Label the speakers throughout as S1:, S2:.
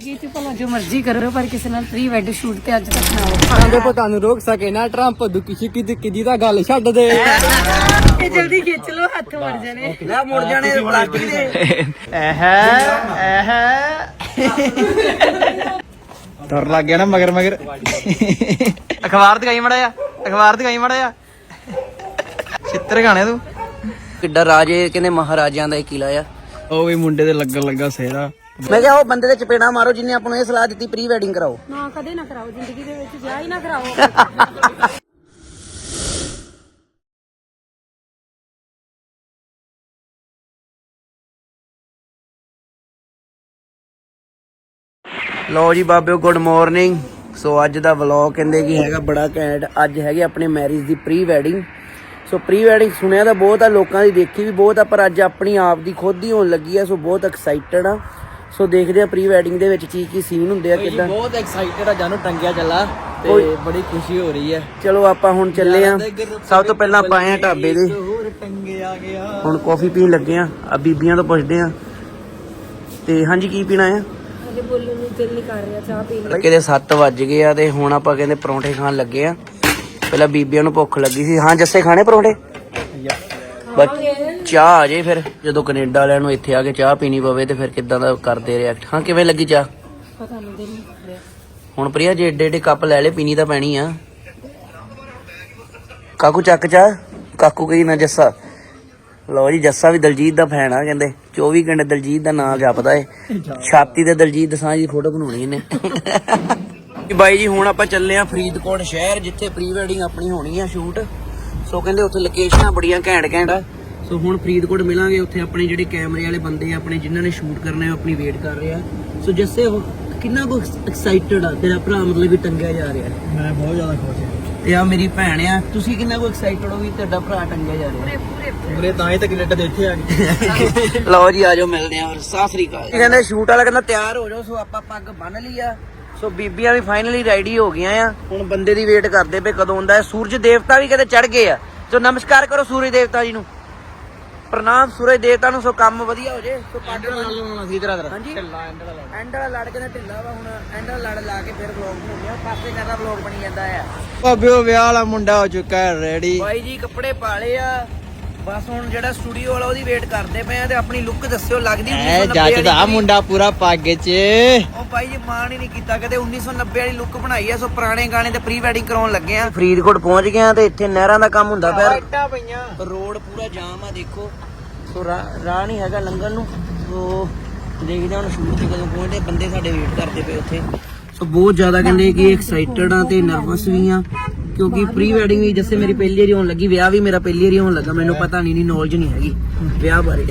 S1: ਜ਼ਿੰਦਗੀ 'ਚ ਭਲਾ ਜੋ ਮਰਜ਼ੀ ਕਰੋ ਪਰ ਕਿਸੇ ਨਾਲ ਪ੍ਰੀ ਵੈਡ ਸ਼ੂਟ ਤੇ ਅੱਜ ਤੱਕ ਨਾ ਹੋਵੇ।
S2: ਆਂਦੇ ਪਤਾ ਨੂੰ ਰੋਕ ਸਕੇ ਨਾ ਟਰੰਪ ਦੁੱਕੀ ਛਿੱਕੀ ਦੁੱਕੀ ਦੀ ਤਾਂ ਗੱਲ ਛੱਡ ਦੇ।
S1: ਇਹ ਜਲਦੀ ਖਿੱਚ ਲਓ ਹੱਥ ਮਰ ਜਾਣੇ।
S3: ਲੈ ਮੁੜ ਜਾਣੇ ਪਲਾਸਟਿਕ ਦੇ।
S4: ਐਹ ਐਹ ਡਰ ਲੱਗ ਗਿਆ ਨਾ ਮਗਰ ਮਗਰ। ਅਖਬਾਰ ਦਿਖਾਈ ਮੜਾ ਆ ਅਖਬਾਰ ਦਿਖਾਈ ਮੜਾ ਆ ਚਿੱਤਰ ਗਾਣੇ ਤੂੰ।
S3: ਕਿੱਡਾ ਰਾਜੇ ਕਹਿੰਦੇ ਮਹਾਰਾਜਿਆਂ ਦਾ ਇਹ ਕਿਲਾ ਆ।
S4: ਉਹ ਵੀ ਮੁੰਡੇ ਦੇ ਲੱਗਣ ਲੱਗਾ ਸੇਰਾ
S3: ਮੈਂ ਕਿਹਾ ਉਹ ਬੰਦੇ ਦੇ ਚਪੇੜਾ ਮਾਰੋ ਜਿਨੇ ਆਪਾਂ ਨੂੰ ਇਹ ਸਲਾਹ ਦਿੱਤੀ ਪ੍ਰੀ ਵੈਡਿੰਗ ਕਰਾਓ।
S1: ਨਾ ਕਦੇ ਨਾ ਕਰਾਓ ਜ਼ਿੰਦਗੀ ਦੇ ਵਿੱਚ ਵਿਆਹ ਹੀ ਨਾ ਕਰਾਓ।
S3: ਲੋ ਜੀ ਬਾਬਿਓ ਗੁੱਡ ਮਾਰਨਿੰਗ ਸੋ ਅੱਜ ਦਾ ਵਲੌਗ ਕਹਿੰਦੇ ਕਿ ਹੈਗਾ ਬੜਾ ਘੈਂਟ। ਅੱਜ ਹੈਗੇ ਆਪਣੇ ਮੈਰਿਜ ਦੀ pre wedding. So pre wedding ਸੁਣਿਆ ਤਾਂ ਬਹੁਤ ਆ ਲੋਕਾਂ ਦੀ ਦੇਖੀ ਵੀ ਬਹੁਤ ਆ ਪਰ ਅੱਜ ਆਪਣੀ ਆਪ ਦੀ ਖੁਦ ਹੀ ਹੋਣ ਲੱਗੀ ਆ ਸੋ ਬਹੁਤ ਐਕਸਾਈਟਡ ਆ। ਸੋ ਦੇਖਦੇ ਆ ਪ੍ਰੀ ਵੈਡਿੰਗ ਦੇ ਵਿੱਚ ਕੀ ਕੀ ਸੀਨ ਹੁੰਦੇ ਆ ਕਿਦਾਂ।
S2: ਬਹੁਤ ਐਕਸਾਈਟਡ ਆ ਜਾਨੂੰ ਟੰਗਿਆ ਚੱਲਾ ਤੇ ਬੜੀ ਖੁਸ਼ੀ ਹੋ ਰਹੀ ਹੈ
S3: ਚਲੋ ਆਪਾਂ ਹੁਣ ਚੱਲੇ ਆ। ਸਭ ਤੋਂ ਪਹਿਲਾਂ ਆਪਾਂ ਆਏ ਆ ਢਾਬੇ ਦੇ।
S2: ਹੋਰ ਟੰਗੇ ਆ ਗਿਆ
S3: ਹੁਣ ਕਾਫੀ ਪੀਣ ਲੱਗੇ ਆ ਆ ਬੀਬੀਆਂ ਤੋਂ ਪੁੱਛਦੇ ਆ। ਤੇ ਹਾਂਜੀ ਕੀ ਪੀਣਾ ਆ?
S1: ਹਜੇ ਬੋਲਣ ਨੂੰ ਦਿਲ ਨਹੀਂ ਕਰ ਰਿਹਾ ਚਾਹ ਪੀਣ ਨੂੰ।
S3: ਕਿਤੇ 7 ਵੱਜ ਗਏ ਆ ਤੇ ਹੁਣ ਆਪਾਂ ਕਹਿੰਦੇ ਪਰੌਂਠੇ ਖਾਣ ਲੱਗੇ ਆ। ਪਹਿਲਾਂ ਬੀਬੀਆਂ ਨੂੰ ਭੁੱਖ ਲੱਗੀ ਸੀ। ਹਾਂ ਜੱਸੇ ਖਾਣੇ ਪਰੌਂਠੇ? ਬਸ ਚਾਹ ਆ ਜੇ ਫਿਰ ਜਦੋਂ ਕੈਨੇਡਾ ਵਾਲਿਆਂ ਨੂੰ ਇੱਥੇ ਆ ਕੇ ਚਾਹ ਪੀਣੀ ਪਵੇ ਤੇ ਫਿਰ ਕਿੱਦਾਂ ਦਾ ਕਰਦੇ ਰਿਐਕਟ ਹਾਂ ਕਿਵੇਂ ਲੱਗੀ ਚਾਹ?
S1: ਪਤਾ ਨਹੀਂ
S3: ਹੁਣ ਪ੍ਰਿਆ ਜੇ ਏਡੇ ਏਡੇ ਕੱਪ ਲੈ ਲੈ ਪੀਣੀ ਤਾਂ ਪੈਣੀ ਆ। ਕਾਕੂ ਚੱਕ ਚਾਹ। ਕਾਕੂ ਕਹੀ ਨਾ ਜੱਸਾ। ਲਓ ਜੀ ਜੱਸਾ ਵੀ ਦਲਜੀਤ ਦਾ ਫੈਨ ਆ ਕਹਿੰਦੇ। 24 ਘੰਟੇ ਦਲਜੀਤ ਦਾ ਨਾਮ ਜਪਦਾ ਏ। ਛਾਤੀ ਤੇ ਦਲਜੀਤ ਦਸਾਂ ਦੀ ਫੋਟੋ ਬਣਾਉਣੀ ਇਹਨੇ। ਬਾਈ ਜੀ ਹੁਣ ਆਪਾਂ ਚੱਲੇ ਆ ਫਰੀਦਕੋਟ ਸ਼ਹਿਰ ਜਿੱਥੇ ਪ੍ਰੀ ਵੈਡਿੰਗ ਆਪਣੀ ਹੋਣੀ ਆ ਸ਼ੂਟ ਸੋ ਕਹਿੰਦੇ ਉੱਥੇ ਲੋਕੇਸ਼ਨਾਂ ਬੜੀਆਂ ਘੈਂਟ ਘੈਂਟ ਆ ਸੋ ਹੁਣ ਫਰੀਦਕੋਟ ਮਿਲਾਂਗੇ ਉੱਥੇ ਆਪਣੇ ਜਿਹੜੇ ਕੈਮਰੇ ਵਾਲੇ ਬੰਦੇ ਆ ਆਪਣੇ ਜਿਨ੍ਹਾਂ ਨੇ ਸ਼ੂਟ ਕਰਨਾ ਹੈ ਉਹ ਆਪਣੀ ਵੇਟ ਕਰ ਰਹੇ ਆ। ਸੋ ਜੱਸੇ ਉਹ ਕਿੰਨਾ ਕੁ ਐਕਸਾਈਟਡ ਆ ਤੇਰਾ ਭਰਾ ਮਤਲਬ ਵੀ ਟੰਗਿਆ ਜਾ ਰਿਹਾ
S2: ਮੈਂ ਬਹੁਤ ਜ਼ਿਆਦਾ ਖੁਸ਼ ਹਾਂ।
S3: ਤੇ ਆ ਮੇਰੀ ਭੈਣ ਆ ਤੁਸੀਂ ਕਿੰਨਾ ਕੁ ਐਕਸਾਈਟਡ ਹੋ ਵੀ ਤੁਹਾਡਾ ਭਰਾ ਟੰਗਿਆ ਜਾ ਰਿਹਾ
S2: ਪੂਰੇ ਤਾਂ ਹੀ ਤਾਂ ਕੈਨੇਡਾ ਦੇ ਇੱਥੇ ਆ ਗਏ
S3: ਲਓ ਜੀ ਆਜੋ ਮਿਲਦੇ ਆ ਸਤਿ ਸ੍ਰੀ ਅਕਾਲ। ਕਹਿੰਦੇ ਸ਼ੂਟ ਵਾਲਾ ਕਹਿੰਦਾ ਤਿਆਰ ਹੋ ਜਾਓ ਸੋ ਆਪਾਂ ਪੱਗ ਬੰਨ ਲਈ ਆ। ਸੋ ਬੀਬੀਆਂ ਵੀ ਫਾਈਨਲੀ ਰੈਡੀ ਹੋ ਗਈਆਂ ਆ। ਹੁਣ ਬੰਦੇ ਦੀ ਵੇਟ ਕਰਦੇ ਪਏ ਕਦੋਂ ਆਉਂਦਾ ਹੈ। ਸੂਰਜ ਦੇਵਤਾ ਵੀ ਕਹਿੰਦੇ ਚੜ ਗਏ ਆ। ਸੋ ਨਮਸਕਾਰ ਕਰੋ ਸੂਰਜ ਦੇਵਤਾ ਜੀ ਨੂੰ। ਪ੍ਰਣਾਮ ਸੂਰਜ ਦੇਵਤਾ ਨੂੰ ਸੋ ਕੰਮ ਵਧੀਆ ਹੋ ਜੇ ਸੋ ਪੱਗ ਬੰਨ੍ਹ-
S2: ਲਾਉਣਾ ਸੀ ਤੇਰਾ।
S3: ਹਾਂਜੀ। ਐਂਡ ਵਾਲਾ ਲੜ ਕੇ ਢਿੱਲਾ ਵਾ ਹੁਣ ਐਂਡ ਵਾਲਾ ਲੜ ਲਾ ਕੇ ਫਿਰ ਵਲੌਗ ਬਣਾਉਂਦੇ ਆ। ਪਾਸੇ ਕਰਦਾ ਵਲੌਗ ਬਣੀ ਜਾਂਦਾ ਆ।
S4: ਭਾਬਿਓ ਵਿਆਹ ਵਾਲਾ ਮੁੰਡਾ ਹੋ ਚੁੱਕਾ ਹੈ ਰੈਡੀ
S3: ਬਾਈ ਜੀ ਕੱਪੜੇ ਪਾਲੇ ਆ। ਬਸ ਹੁਣ ਜਿਹੜਾ ਸਟੂਡੀਓ ਵਾਲਾ ਉਹਦੀ ਵੇਟ ਕਰਦੇ ਪਏ ਆ ਤੇ ਆਪਣੀ ਲੁੱਕ ਦੱਸਿਓ ਲੱਗਦੀ
S4: ਐ
S3: 1990
S4: ਜੱਜਦਾ
S3: ਵਾਲੀ
S4: ਮੁੰਡਾ ਪੂਰਾ ਪੱਗ 'ਚ।
S3: ਉਹ ਬਾਈ ਜੀ ਮਾਣ ਹੀ ਨਹੀਂ ਕੀਤਾ ਕਦੇ 1990 ਵਾਲੀ ਲੁੱਕ ਬਣਾਈ ਆ ਸੋ ਪੁਰਾਣੇ ਗਾਣੇ ਤੇ ਪ੍ਰੀ ਵੈਡਿੰਗ ਕਰਾਉਣ ਲੱਗੇ ਆ। ਫਰੀਦਕੋਟ ਪਹੁੰਚ ਗਏ ਆ ਤੇ ਇੱਥੇ ਨਹਿਰਾਂ ਦਾ ਕੰਮ ਹੁੰਦਾ ਪਿਆ।
S4: ਇੱਟਾਂ ਪਈਆਂ।
S3: ਰੋਡ ਪੂਰਾ ਜਾਮ ਆ ਦੇਖੋ। ਸੋ ਰਾਹ ਰਾਹ ਨਹੀਂ ਹੈਗਾ ਲੰਘਣ ਨੂੰ। ਸੋ ਦੇਖਦੇ ਹਾਂ ਹੁਣ ਸ਼ੂਟ ਤੇ ਕਦੋਂ ਪਹੁੰਚਦੇ ਬੰਦੇ ਸਾਡੇ ਵੇਟ ਕਰਦੇ ਪਏ ਉੱਥੇ। ਸੋ ਬਹੁਤ ਜ਼ਿਆਦਾ ਕਹਿੰਦੇ ਕਿ ਐਕਸਾਈਟਡ ਆ ਤੇ ਨਰਵਸ ਵੀ ਆ। ਕਿਉਂਕਿ ਪ੍ਰੀ ਵੈਡਿੰਗ ਵੀ ਜਿਵੇਂ ਮੇਰੀ ਪਹਿਲੀ ਵਾਰੀ ਹੋਣ ਲੱਗੀ ਵਿਆਹ ਵੀ ਮੇਰਾ ਪਹਿਲੀ ਵਾਰੀ ਹੋਣ ਲੱਗਾ ਮੈਨੂੰ ਪਤਾ ਨਹੀਂ ਨਹੀਂ ਨੌਲੇਜ ਨਹੀਂ ਹੈਗੀ। ਵਿਆਹ ਬਾਰੇ।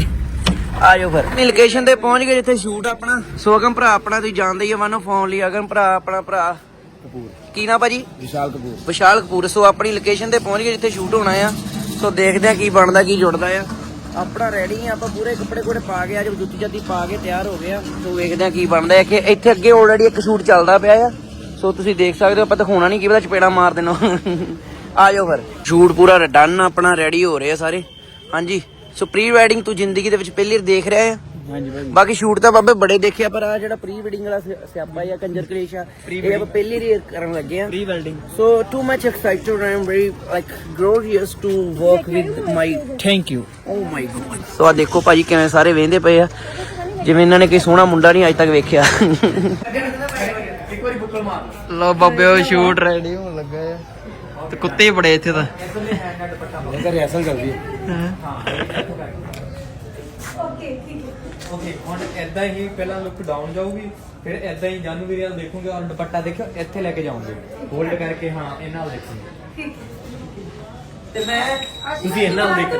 S3: ਆ ਜਾਓ ਫਿਰ। ਲੋਕੇਸ਼ਨ ਤੇ ਪਹੁੰਚ ਗਏ ਜਿੱਥੇ ਸ਼ੂਟ ਆਪਣਾ। ਸੋ ਅਗਮ ਭਰਾ ਆਪਣਾ ਤੁਸੀਂ ਜਾਣਦੇ ਹੀ ਆ ਮਾਨੋ ਫੋਨ ਲਈ ਅਗਮ ਭਰਾ ਆਪਣਾ ਭਰਾ। ਕੀ ਨਾ ਭਾਜੀ?
S2: ਵਿਸ਼ਾਲ ਕਪੂਰ।
S3: ਵਿਸ਼ਾਲ ਕਪੂਰ। ਸੋ ਆਪਣੀ ਲੋਕੇਸ਼ਨ ਤੇ ਪਹੁੰਚ ਗਏ ਜਿੱਥੇ ਸ਼ੂਟ ਹੋਣਾ ਆ। ਸੋ ਦੇਖਦੇ ਆ ਕੀ ਬਣਦਾ ਕੀ ਜੁੜਦਾ ਆ। ਆਪਣਾ ਰੈਡੀ ਆ ਆਪਾਂ ਪੂਰੇ ਕੱਪੜੇ ਕੋੜੇ ਪਾ ਕੇ ਅੱਜ ਜੁੱਤੀ ਜੱਤੀ ਪਾ ਕੇ ਤਿਆਰ ਹੋ ਗਏ ਆ। ਸੋ ਵੇਖਦੇ ਆ ਕੀ ਬਣਦਾ ਹੈ ਕਿ ਇੱਥੇ ਅੱਗੇ ਆਲਰੇਡੀ ਇੱਕ ਸ਼ੂਟ ਚੱਲਦਾ ਪਿਆ ਆ। ਸੋ ਤੁਸੀਂ ਦੇਖ ਸਕਦੇ ਹੋ ਆਪਾਂ ਦਿਖਾਉਣਾ ਨਹੀਂ ਕੀ ਪਤਾ ਚਪੇੜਾ ਮਾਰ ਦੇਣਾ। ਆ ਜਾਓ ਫਿਰ। ਸ਼ੂਟ ਪੂਰਾ ਡਨ ਆਪਣਾ ਰੈਡੀ ਹੋ ਰਹੇ ਆ ਸਾਰੇ। ਹਾਂਜੀ ਸੋ ਪ੍ਰੀ ਵੈਡਿੰਗ ਤੂੰ ਜ਼ਿੰਦਗੀ ਦੇ ਵਿੱਚ ਪਹਿਲੀ ਵਾਰ ਦੇਖ ਰਿਹਾ
S2: ਹਾਂਜੀ ਭਾਈ।
S3: ਬਾਕੀ ਸ਼ੂਟ ਤਾਂ ਬਾਬੇ ਬੜੇ ਦੇਖਿਆ ਪਰ ਆ ਜਿਹੜਾ ਪ੍ਰੀ ਵੈਡਿੰਗ ਵਾਲਾ ਸਿ- ਸਿਆਪਾ ਜਾਂ ਕੰਜਰ ਕਲੇਸ਼ ਆ ਇਹ ਆਪਾਂ ਪਹਿਲੀ ਵਾਰ ਕਰਨ ਲੱਗੇ ਆ।
S2: Pre
S3: So too much excited. I am very like glorious to work with my.
S2: Thank you
S3: Oh my god. So ਆ ਦੇਖੋ ਭਾਜੀ ਕਿਵੇਂ ਸਾਰੇ ਵੇਂਦੇ ਪਏ ਆ। ਜਿਵੇਂ ਇਹਨਾਂ ਨੇ ਕੋਈ ਸੋਹਣਾ ਮੁੰਡਾ ਨਹੀਂ ਅੱਜ ਤੱਕ ਵੇਖਿਆ।
S4: ਲੋ ਬਾਬਿਓ ਸ਼ੂਟ ਰੈਡੀ ਹੋਣ ਲੱਗਾ ਆ। ਤੇ ਕੁੱਤੇ ਹੀ ਬੜੇ ਇੱਥੇ ਤਾਂ।
S2: ਇਹਦਾ ਰਿਹਰਸਲ ਚੱਲਦੀ ਹੈ।
S5: ਓਕੇ ਹੁਣ ਐਦਾਂ ਹੀ ਪਹਿਲਾਂ ਲੁੱਕ ਡਾਊਨ ਜਾਊਗੀ ਫਿਰ ਐਦਾਂ ਹੀ ਜਾਨੂ ਵੀਰੇ ਨਾਲ ਦੇਖੋਗੇ ਔਰ ਦੁਪੱਟਾ ਦੇਖਿਓ ਇੱਥੇ ਲੈ ਕੇ ਜਾਓਗੇ ਹੋਲਡ ਕਰਕੇ ਹਾਂ ਇਹਨਾਂ ਨਾਲ ਦੇਖੋਗੇ।
S3: ਤੇ ਮੈਂ
S5: ਤੁਸੀਂ ਇਹਨਾਂ ਨੂੰ ਦੇਖੋ।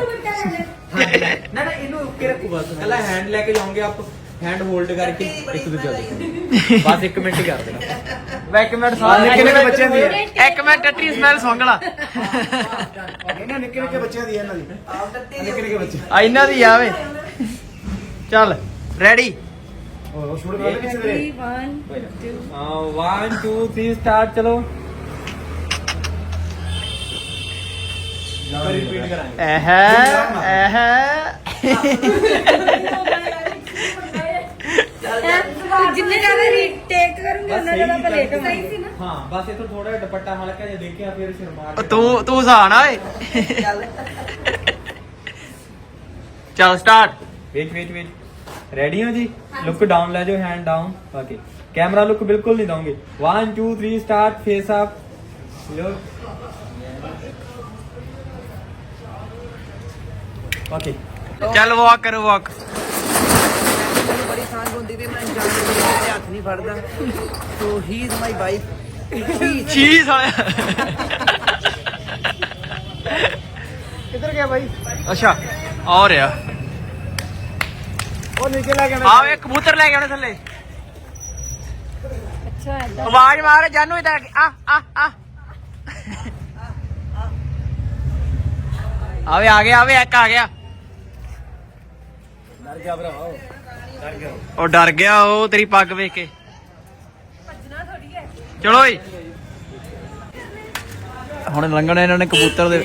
S5: ਨਾ ਨਾ ਇਹਨੂੰ ਉੱਕੇ ਰੱਖੋ ਬਸ ਪਹਿਲਾਂ ਹੈਂਡ ਲੈ ਕੇ ਜਾਓਗੇ ਆਪ। ਹੈਂਡ ਹੋਲਡ ਕਰਕੇ ਇੱਕ ਦੂਜਾ ਦੇਖੋ ਬਸ 1 ਮਿੰਟ ਹੀ ਕਰ ਦੇਣਾ।
S4: ਇੱਕ ਮਿੰਟ
S2: ਨਿੱਕੇ ਨਿੱਕੇ ਬੱਚਿਆਂ ਦੀ ਹੈ।
S4: ਇੱਕ ਮਿੰਟ ਟੱਟੀ ਸਮੈਲ ਸੁੰਘਲਾ
S2: ਇਹਨਾਂ ਨਿੱਕੇ ਨਿੱਕੇ ਬੱਚਿਆਂ ਦੀ ਹੈ ਇਹਨਾਂ ਦੀ। ਨਿੱਕੇ ਨਿੱਕੇ ਬੱਚੇ
S4: ਆ ਇਹਨਾਂ ਦੀ ਆਵੇ ਚੱਲ ਰੈਡੀ
S2: ਉਹ ਸ਼ੂਟ ਕਰਦੇ ਕਿਸੇ ਦੇ।
S5: 1 2 3 ਸਟਾਰਟ ਚਲੋ। ਰਿਪੀਟ ਕਰਾਂਗੇ।
S4: ਐਹ ਐਹ
S1: ਜਿੰਨੇ ਜ਼ਿਆਦਾ ਰੀਟੇਕ ਕਰੂੰਗੇ
S5: ਬਸ
S1: ਉਹਨਾਂ
S5: ਸਹੀ
S1: ਜ਼ਿਆਦਾ ਆਪਾਂ ਲੇਟ
S5: ਕੀਤਾ
S1: ਹੋਵਾਂਗੇ
S5: ਤੁਸੀਂ। ਹਾਂ ਬਸ ਇਹ ਤੋਂ ਥੋੜਾ ਜਿਹਾ ਦੁਪੱਟਾ ਹਲਕਾ ਜਿਹਾ ਦੇਖਿਆ ਫਿਰ ਸ਼ਰਮਾ
S4: ਉਹ ਤੂੰ ਤੂੰ ਹਸਾਨ ਓਏ ਚੱਲ start
S5: wait wait wait ready ਹੋ ਜੀ ਲੁੱਕ ਡਾਊਨ ਲੈ ਜਾਓ hand down okay camera look ਬਿਲਕੁਲ ਨਹੀਂ ਦੋਗੇ 1 2 3 start face up look okay
S4: ਚੱਲ ਵਾਕ ਕਰੋ ਵਾਕ
S3: ਬੜੀ ਸਾਂਝ ਹੁੰਦੀ ਵੀ ਮੈਂ ਜਾਣ ਕੇ ਮੇਰੇ ਹੱਥ ਨਹੀਂ ਫੜਦਾ। ਸੋ ਹੀ ਇਜ਼ ਮਾਈ ਵਾਈਫ
S4: ਚੀਜ਼ ਆਇਆ।
S2: ਕਿੱਧਰ ਗਿਆ ਬਾਈ?
S4: ਅੱਛਾ ਆ ਰਿਹਾ।
S2: ਉਹ ਨੀਚੇ ਲੈ ਕੇ ਆਣਾ
S4: ਆਵੇ ਕਬੂਤਰ ਲੈ ਕੇ ਆਉਣੇ ਥੱਲੇ।
S1: ਅੱਛਾ
S4: ਆਵਾਜ਼ ਮਾਰ ਜਾਨੂ ਇਧਰ ਆ ਆ ਆ। ਆਵੇ ਆ ਗਿਆ ਆਵੇ ਇੱਕ ਆ ਗਿਆ।
S2: ਡਰ ਗਿਆ ਭਰਾਵਾ ਉਹ। ਡਰ ਗਿਆ
S4: ਉਹ ਉਹ ਤੇਰੀ ਪੱਗ ਵੇਖ ਕੇ। ਚਲੋ ਓਏ ਹੁਣ ਲੰਘਣਾ ਇਹਨਾਂ ਨੇ ਕਬੂਤਰ ਦੇ।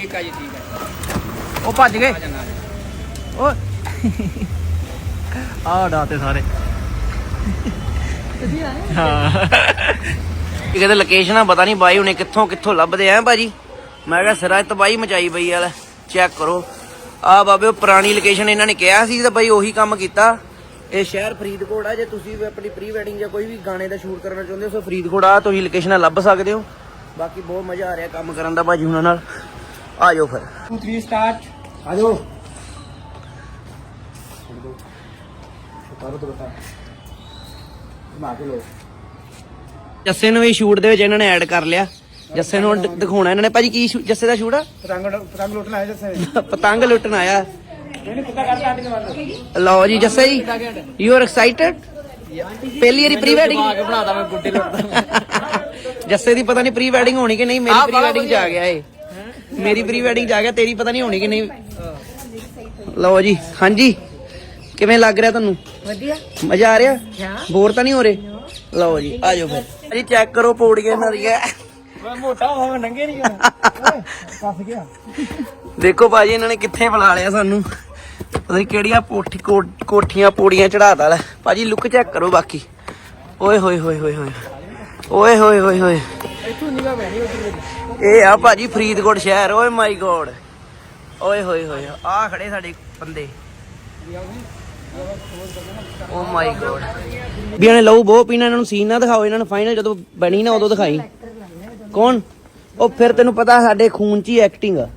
S4: ਉਹ ਭੱਜ ਗਏ। ਓ ਆ ਡਾਤੇ ਸਾਰੇ। ਹਾਂ।
S3: ਇਹ ਕਹਿੰਦੇ ਲੋਕੇਸ਼ਨਾਂ ਪਤਾ ਨਹੀਂ ਬਾਈ ਹੁਣੇ ਕਿੱਥੋਂ ਕਿੱਥੋਂ ਲੱਭਦੇ ਆ ਭਾਜੀ। ਮੈਂ ਕਿਹਾ ਸਿਰਾਂ 'ਚ ਤਬਾਹੀ ਮਚਾਈ ਪਈ ਵਾਲਾ ਚੈੱਕ ਕਰੋ। ਆ ਬਾਬੇ ਉਹ ਪੁਰਾਣੀ ਲੋਕੇਸ਼ਨ ਇਹਨਾਂ ਨੇ ਕਿਹਾ ਸੀ ਤਾਂ ਬਾਈ ਉਹੀ ਕੰਮ ਕੀਤਾ। ਇਹ ਸ਼ਹਿਰ ਫਰੀਦਕੋਟ ਆ ਜੇ ਤੁਸੀਂ ਵੀ ਆਪਣੀ ਪ੍ਰੀ ਵੈਡਿੰਗ ਜਾਂ ਕੋਈ ਵੀ ਗਾਣੇ ਦਾ ਸ਼ੂਟ ਕਰਨਾ ਚਾਹੁੰਦੇ ਹੋ ਸੋ ਫਰੀਦਕੋਟ ਆ ਤੁਸੀਂ ਲੋਕੇਸ਼ਨਾਂ ਲੱਭ ਸਕਦੇ ਹੋ। ਬਾਕੀ ਬਹੁਤ ਮਜ਼ਾ ਆ ਰਿਹਾ ਕੰਮ ਕਰਨ ਦਾ ਭਾਜੀ ਹੁਣਾਂ ਨਾਲ। ਆ ਜਾਓ ਫਿਰ।
S5: 2 3 ਸਟਾਰਟ
S2: ਆ ਜਾਓ। ਲੋ
S3: ਜੱਸੇ ਨੂੰ ਵੀ ਸ਼ੂਟ ਦੇ ਵਿੱਚ ਇਹਨਾਂ ਨੇ ਐਡ ਕਰ ਲਿਆ। ਜੱਸੇ ਨੂੰ ਦਿਖਾਉਣਾ ਇਹਨਾਂ ਨੇ। ਭਾਜੀ ਕੀ ਜੱਸੇ ਦਾ ਸ਼ੂਟ ਆ?
S2: ਪਤੰਗ ਪਤੰਗ ਲੁੱਟਣਾ ਹੈ ਜੱਸੇ
S3: ਪਤੰਗ ਲੁੱਟਣ ਆਇਆ। ਲਓ ਜੀ ਜੱਸੇ ਜੀ ਯੂ ਆਰ ਐਕਸਾਈਟਡ ਪਹਿਲੀ ਵਾਰੀ ਪ੍ਰੀ ਵੈਡਿੰਗ
S4: ਬਣਾਦਾ ਮੈਂ ਗੁੱਡੇ
S3: ਜੱਸੇ ਦੀ ਪਤਾ ਨਹੀਂ ਪ੍ਰੀ ਵੈਡਿੰਗ ਹੋਣੀ ਕਿ ਨਹੀਂ ਮੇਰੀ ਪ੍ਰੀ ਵੈਡਿੰਗ ਚ ਆ ਗਿਆ ਏ ਮੇਰੀ ਪ੍ਰੀ ਵੈਡਿੰਗ ਚ ਆ ਗਿਆ ਤੇਰੀ ਪਤਾ ਨਹੀਂ ਹੋਣੀ ਕਿ ਨਹੀਂ। ਲਓ ਜੀ ਹਾਂਜੀ। ਕਿਵੇਂ ਲੱਗ ਰਿਹਾ ਤੁਹਾਨੂੰ?
S1: ਵਧੀਆ।
S3: ਮਜ਼ਾ ਆ ਰਿਹਾ? ਬੋਰ ਤਾਂ ਨਹੀਂ ਹੋ ਰਹੇ? ਲਓ ਜੀ ਆ ਜਾਓ ਫਿਰ। ਜੀ ਚੈੱਕ ਕਰੋ ਪੌੜੀਆਂ ਇਹਨਾਂ ਦੀਆਂ।
S2: ਮੈਂ ਮੋਟਾ ਹੋਵਾਂ ਨੰਗੇ ਨਹੀਂ ਫਸ ਗਿਆ।
S3: ਦੇਖੋ ਭਾਜੀ ਇਹਨਾਂ ਨੇ ਕਿੱਥੇ ਬੁਲਾ ਲਿਆ ਸਾਨੂੰ? ਪਤਾ ਨਹੀਂ ਕਿਹੜੀਆਂ ਪੋਠੀ ਕੋ- ਕੋਠੀਆਂ ਪੌੜੀਆਂ ਚੜਾਤਾ ਲੈ। ਭਾਜੀ ਲੁੱਕ ਚੈੱਕ ਕਰੋ ਬਾਕੀ। ਓਏ ਹੋਏ ਹੋਏ ਹੋਏ ਹੋਏ। ਓਏ ਹੋਏ ਹੋਏ ਹੋਏ। ਇਹ ਆ ਭਾਜੀ ਫਰੀਦਕੋਟ ਸ਼ਹਿਰ। ਓਏ ਮਾਈ ਗੋਡ ਓਏ ਹੋਏ ਹੋਏ। ਆ ਖੜੇ ਸਾਡੇ ਬੰਦੇ। ਓ ਮਾਈ ਗੋਡ ਵੀ ਇਹਨੇ ਲਹੂ ਬਹੁਤ ਪੀਣਾ ਇਹਨਾਂ ਨੂੰ ਸੀਨ ਨਾ ਦਿਖਾਓ ਇਹਨਾਂ ਨੂੰ ਫਾਈਨਲ ਜਦੋਂ ਬਣੀ ਨਾ ਉਦੋਂ ਦਿਖਾਈ। ਕੌਣ? ਉਹ ਫਿਰ ਤੈਨੂੰ ਪਤਾ ਸਾਡੇ ਖੂਨ 'ਚ ਹੀ ਐਕਟਿੰਗ ਆ।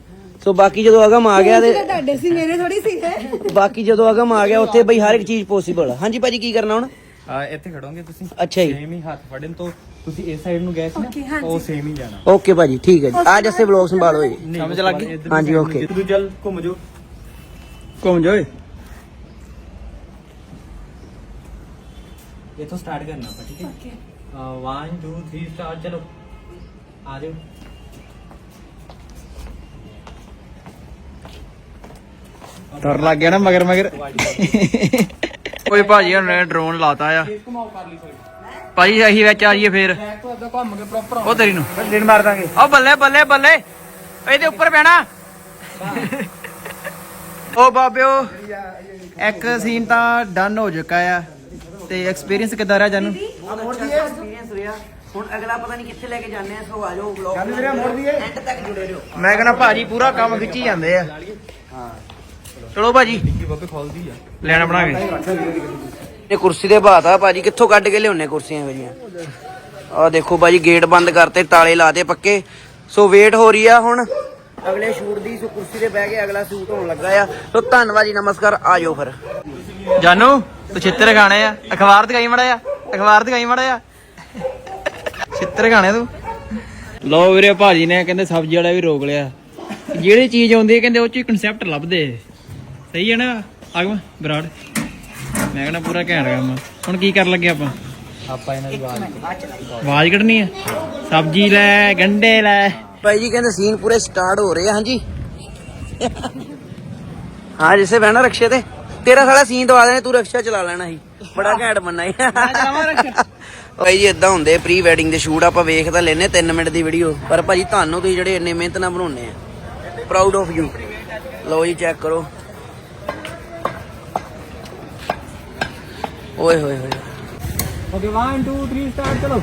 S3: ਸੋ ਬਾਕੀ ਜਦੋਂ ਅਗਮ ਆ ਗਿਆ ਤੇ
S1: ਤੁਹਾਡੇ ਸੀ ਮੇਰੇ ਥੋੜੀ ਸੀ ਹੈ
S3: ਬਾਕੀ ਜਦੋਂ ਅਗਮ ਆ ਗਿਆ ਉੱਥੇ ਬਈ ਹਰ ਇੱਕ ਚੀਜ਼ ਪੋਸੀਬਲ ਆ। ਹਾਂਜੀ ਭਾਜੀ ਕੀ ਕਰਨਾ ਹੁਣ?
S5: ਆ ਇੱਥੇ ਖੜੋਗੇ ਤੁਸੀਂ?
S3: ਅੱਛਾ ਜੀ।
S5: ਸੇਮ ਹੀ ਹੱਥ ਫੜਨ ਤੋਂ ਤੁਸੀਂ ਇਸ ਸਾਈਡ ਨੂੰ ਗਏ ਸੀ ਨਾ। ਉਹ ਸੇਮ ਹੀ ਜਾਣਾ।
S3: ਓਕੇ ਭਾਜੀ ਠੀਕ ਹੈ ਜੀ। ਆ ਜੱਸੇ ਬਲੌਗ ਸੰਭਾਲੋ ਜੀ।
S5: ਸਮਝ ਲੱਗ ਗਈ?
S3: ਹਾਂਜੀ, okay.
S5: ਤੂੰ ਚੱਲ ਘੁੰਮ ਜਾਓ।
S4: ਘੁੰਮ ਜਾਓ
S5: ਇੱਥੋਂ ਸਟਾਰਟ ਕਰਨਾ ਆਪਾਂ ਠੀਕ ਹੈ ਓਕੇ 1 2 3 ਸਟਾਰਟ ਚਲੋ। ਆ ਜਾਓ।
S4: ਡਰ ਲੱਗ ਗਿਆ ਨਾ ਮਗਰ ਮਗਰ। ਓਏ ਭਾਜੀ ਹੁਣ ਡਰੋਨ ਲਾਤਾ ਆ। ਭਾਜੀ ਅਸੀਂ ਵਿੱਚ ਆ ਜਾਈਏ ਫੇਰ। ਉਹ ਤੇਰੀ ਨੂੰ।
S2: ਦਿਨ ਮਾਰ ਦਾਂਗੇ
S4: ਓ ਬੱਲੇ ਬੱਲੇ ਬੱਲੇ। ਇਹਦੇ ਉੱਪਰ ਪੈਣਾ ਓ ਬਾਬਿਓ ਇੱਕ ਸੀਨ ਤਾਂ ਡਨ ਹੋ ਚੁੱਕਾ ਆ। ਤੇ ਐਕਸਪੀਰੀਅੰਸ ਕਿੱਦਾਂ ਰਿਹਾ ਜਾਨੂੰ?
S3: ਐਕਸਪੀਰੀਅੰਸ ਰਿਹਾ ਹੁਣ ਅਗਲਾ ਪਤਾ ਨਹੀਂ ਕਿੱਥੇ ਲੈ ਕੇ ਜਾਂਦੇ ਆ ਸੋ ਆ ਜਾਓ ਬਲੌਗ
S2: ਚੱਲ ਵੀਰੇ ਮੋੜ ਦੀਏ
S3: ਐਂਡ ਤੱਕ ਜੁੜੇ ਰਹੋ
S4: ਮੈਂ ਕਹਿੰਦਾ ਭਾਜੀ ਪੂਰਾ ਕੰਮ ਖਿੱਚੀ ਜਾਂਦੇ ਆ। ਚਲੋ ਭਾਜੀ।
S5: ਕੀ ਬਾਬੇ ਖੋਲਦੀ ਆ।
S4: ਲੈਣਾ ਬਣਾ ਕੇ।
S3: ਇਹ ਕੁਰਸੀ ਦੇ ਬਾਤ ਆ ਭਾਜੀ ਕਿੱਥੋਂ ਕੱਢ ਕੇ ਲਿਆਉਣੇ ਕੁਰਸੀਆਂ ਜਿਹੀਆਂ? ਆ ਦੇਖੋ ਭਾਜੀ ਗੇਟ ਬੰਦ ਕਰਤੇ ਤਾਲੇ ਲਾਤੇ ਪੱਕੇ। ਸੋ ਵੇਟ ਹੋ ਰਹੀ ਆ ਹੁਣ। ਅਗਲੇ ਸ਼ੂਟ ਦੀ ਸੋ ਕੁਰਸੀ ਤੇ ਬਹਿ ਕੇ ਅਗਲਾ ਸ਼ੂਟ ਹੋਣ ਲੱਗਾ ਆ। ਸੋ ਧੰਨਵਾਦ ਜੀ ਨਮਸਕਾਰ ਆ ਜਾਓ ਫਿਰ।
S4: ਜਾਨੂ ਤੂੰ ਚਿੱਤਰ ਖਾਣੇ ਆ। ਅਖਬਾਰ ਦਿਖਾਈ ਮੜਾ ਆ ਅਖਬਾਰ ਦਿਖਾਈ ਮੜਾ ਆ ਚਿੱਤਰ ਖਾਣੇ ਤੂੰ। ਲੋ ਵੀਰੇ ਭਾਜੀ ਨੇ ਕਹਿੰਦੇ ਸਬਜ਼ੀ ਵਾਲਾ ਵੀ ਰੋਕ ਲਿਆ। ਜਿਹੜੀ ਚੀਜ਼ ਆਉਂਦੀ ਹੈ ਕਹਿੰਦੇ ਉਹ ਚ ਕਨਸੈਪਟ ਲੱਭਦੇ। ਸਹੀ ਹੈ ਨਾ? ਆਗਮ ਬਰਾੜ। ਮੈਂ ਕਹਿੰਦਾ ਪੂਰਾ ਘੈਂਟ ਕੰਮ ਆ। ਹੁਣ ਕੀ ਕਰਨ ਲੱਗੇ ਆਪਾਂ?
S5: ਆਪਾਂ ਇਹਨਾਂ ਦੀ ਆਵਾਜ਼
S4: ਆਵਾਜ਼ ਕੱਢਣੀ ਆ? ਸਬਜ਼ੀ ਲੈ ਗੰਡੇ ਲੈ।
S3: ਭਾਈ ਜੀ ਕਹਿੰਦੇ ਸੀਨ ਪੂਰੇ ਸਟਾਰਟ ਹੋ ਰਹੇ ਆ ਹਾਂਜੀ। ਹਾਂ ਜਿਸੇ ਬਹਿਣਾ ਰਕਸ਼ੇ ਤੇ। ਤੇਰਾ ਸਾਲਾ ਸੀਨ ਦਵਾ ਦੇਣੇ ਤੂੰ ਰਕਸ਼ਾ ਚਲਾ ਲੈਣਾ ਸੀ। ਬੜਾ ਘੈਂਟ ਬੰਨਾ ਸੀ। ਭਾਈ ਜੀ ਇਦਾਂ ਹੁੰਦੇ ਪ੍ਰੀ ਵੈਡਿੰਗ ਦੇ ਸ਼ੂਟ ਆਪਾਂ ਵੇਖ ਤਾਂ ਲੈਨੇ 3 ਮਿੰਟ ਦੀ ਵੀਡੀਓ ਪਰ ਭਾਜੀ ਤੁਹਾਨੂੰ ਤੁਸੀਂ ਜਿਹੜੇ ਇੰਨੇ ਮਿਹਨਤ ਨਾਲ ਬਣਾਉਂਦੇ ਆ ਪ੍ਰਾਊਡ ਆਫ ਯੂ ਲਓ ਜੀ ਚੈੱਕ ਕਰੋ। ਓਏ ਹੋਏ ਹੋਏ।
S5: ਓਕੇ 1 2 3 ਸਟਾਰਟ ਚਲੋ।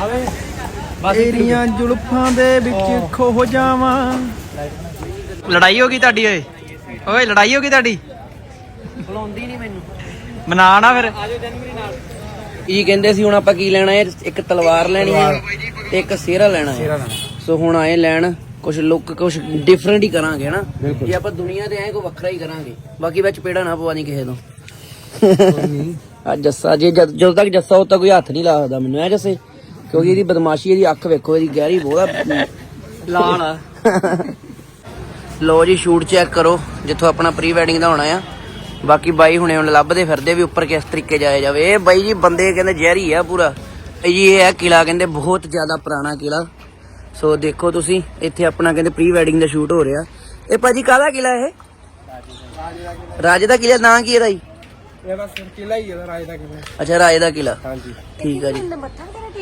S5: ਆਵੇ।
S4: ਤੇਰੀਆਂ ਜ਼ੁਲਫਾਂ ਦੇ ਵਿੱਚ ਖੋ ਜਾਵਾਂ। ਲੜਾਈ ਹੋ ਗਈ ਤੁਹਾਡੀ ਓਏ। ਓਏ ਲੜਾਈ ਹੋ ਗਈ ਤੁਹਾਡੀ।
S3: ਬੁਲਾਉਂਦੀ ਨਹੀਂ ਮੈਨੂੰ।
S4: ਮਨਾ ਨਾ ਫਿਰ।
S3: ਇਹ ਕਹਿੰਦੇ ਸੀ ਹੁਣ ਆਪਾਂ ਕੀ ਲੈਣਾ ਹੈ? ਇੱਕ ਤਲਵਾਰ ਲੈਣੀ ਹੈ ਤੇ ਇੱਕ ਸਿਹਰਾ ਲੈਣਾ ਹੈ। ਸੋ ਹੁਣ ਆਏ ਲੈਣ। ਕੁਝ ਲੁੱਕ ਕੁਝ ਡਿਫਰੈਂਟ ਹੀ ਕਰਾਂਗੇ ਨਾ ਜੇ ਆਪਾਂ ਦੁਨੀਆ ਤੇ ਆਏ ਕੋ ਵੱਖਰਾ ਹੀ ਕਰਾਂਗੇ ਬਾਕੀ ਵਿੱਚ ਪੇੜਾ ਨਾ ਪਵਾ ਨਹੀਂ ਕਿਸੇ ਤੋਂ। ਆ ਜੱਸਾ ਜੇ ਜਦ- ਜਦੋਂ ਤੱਕ ਜੱਸਾ ਉਦੋਂ ਤੱਕ ਕੋਈ ਹੱਥ ਨਹੀਂ ਲਾ ਸਕਦਾ ਮੈਨੂੰ ਐ ਜੱਸੇ ਕਿਉਂਕਿ ਇਹਦੀ ਬਦਮਾਸ਼ੀ ਇਹਦੀ ਅੱਖ ਵੇਖੋ ਇਹਦੀ ਗਹਿਰੀ ਬਹੁਤ ਆ। ਲਾਲ ਆ। ਲੋ ਜੀ ਸ਼ੂਟ ਚੈੱਕ ਕਰੋ ਜਿੱਥੋਂ ਆਪਣਾ ਪ੍ਰੀ ਵੈਡਿੰਗ ਦਾ ਹੋਣਾ ਆ। ਬਾਕੀ ਬਾਈ ਹੁਣੇ ਹੁਣ ਲੱਭਦੇ ਫਿਰਦੇ ਵੀ ਉੱਪਰ ਕਿਸ ਤਰੀਕੇ ਜਾਇਆ ਜਾਵੇ। ਇਹ ਬਾਈ ਜੀ ਬੰਦੇ ਕਹਿੰਦੇ ਜ਼ਹਿਰੀ ਆ ਪੂਰਾ। ਇਹ ਜੀ ਇਹ ਹੈ ਕਿਲਾ ਕਹਿੰਦੇ ਬਹੁਤ ਜ਼ਿਆਦਾ ਪੁਰਾਣਾ ਕਿਲਾ। ਸੋ ਦੇਖੋ ਤੁਸੀਂ ਇੱਥੇ ਆਪਣਾ ਕਹਿੰਦੇ ਪ੍ਰੀ ਵੈਡਿੰਗ ਦਾ ਸ਼ੂਟ ਹੋ ਰਿਹਾ। ਇਹ ਭਾਜੀ ਕਾਹਦਾ ਕਿਲਾ ਇਹ? ਰਾਜੇ ਦਾ ਕਿਲਾ ਨਾਂ ਕੀ ਇਹਦਾ ਜੀ?
S5: ਇਹ ਬਸ ਕਿਲਾ ਹੀ ਹੈ ਰਾਜ ਦਾ ਕਿਲਾ
S3: ਅੱਛਾ ਰਾਜੇ ਦਾ ਕਿਲਾ
S5: ਹਾਂਜੀ।
S3: ਠੀਕ ਆ ਜੀ।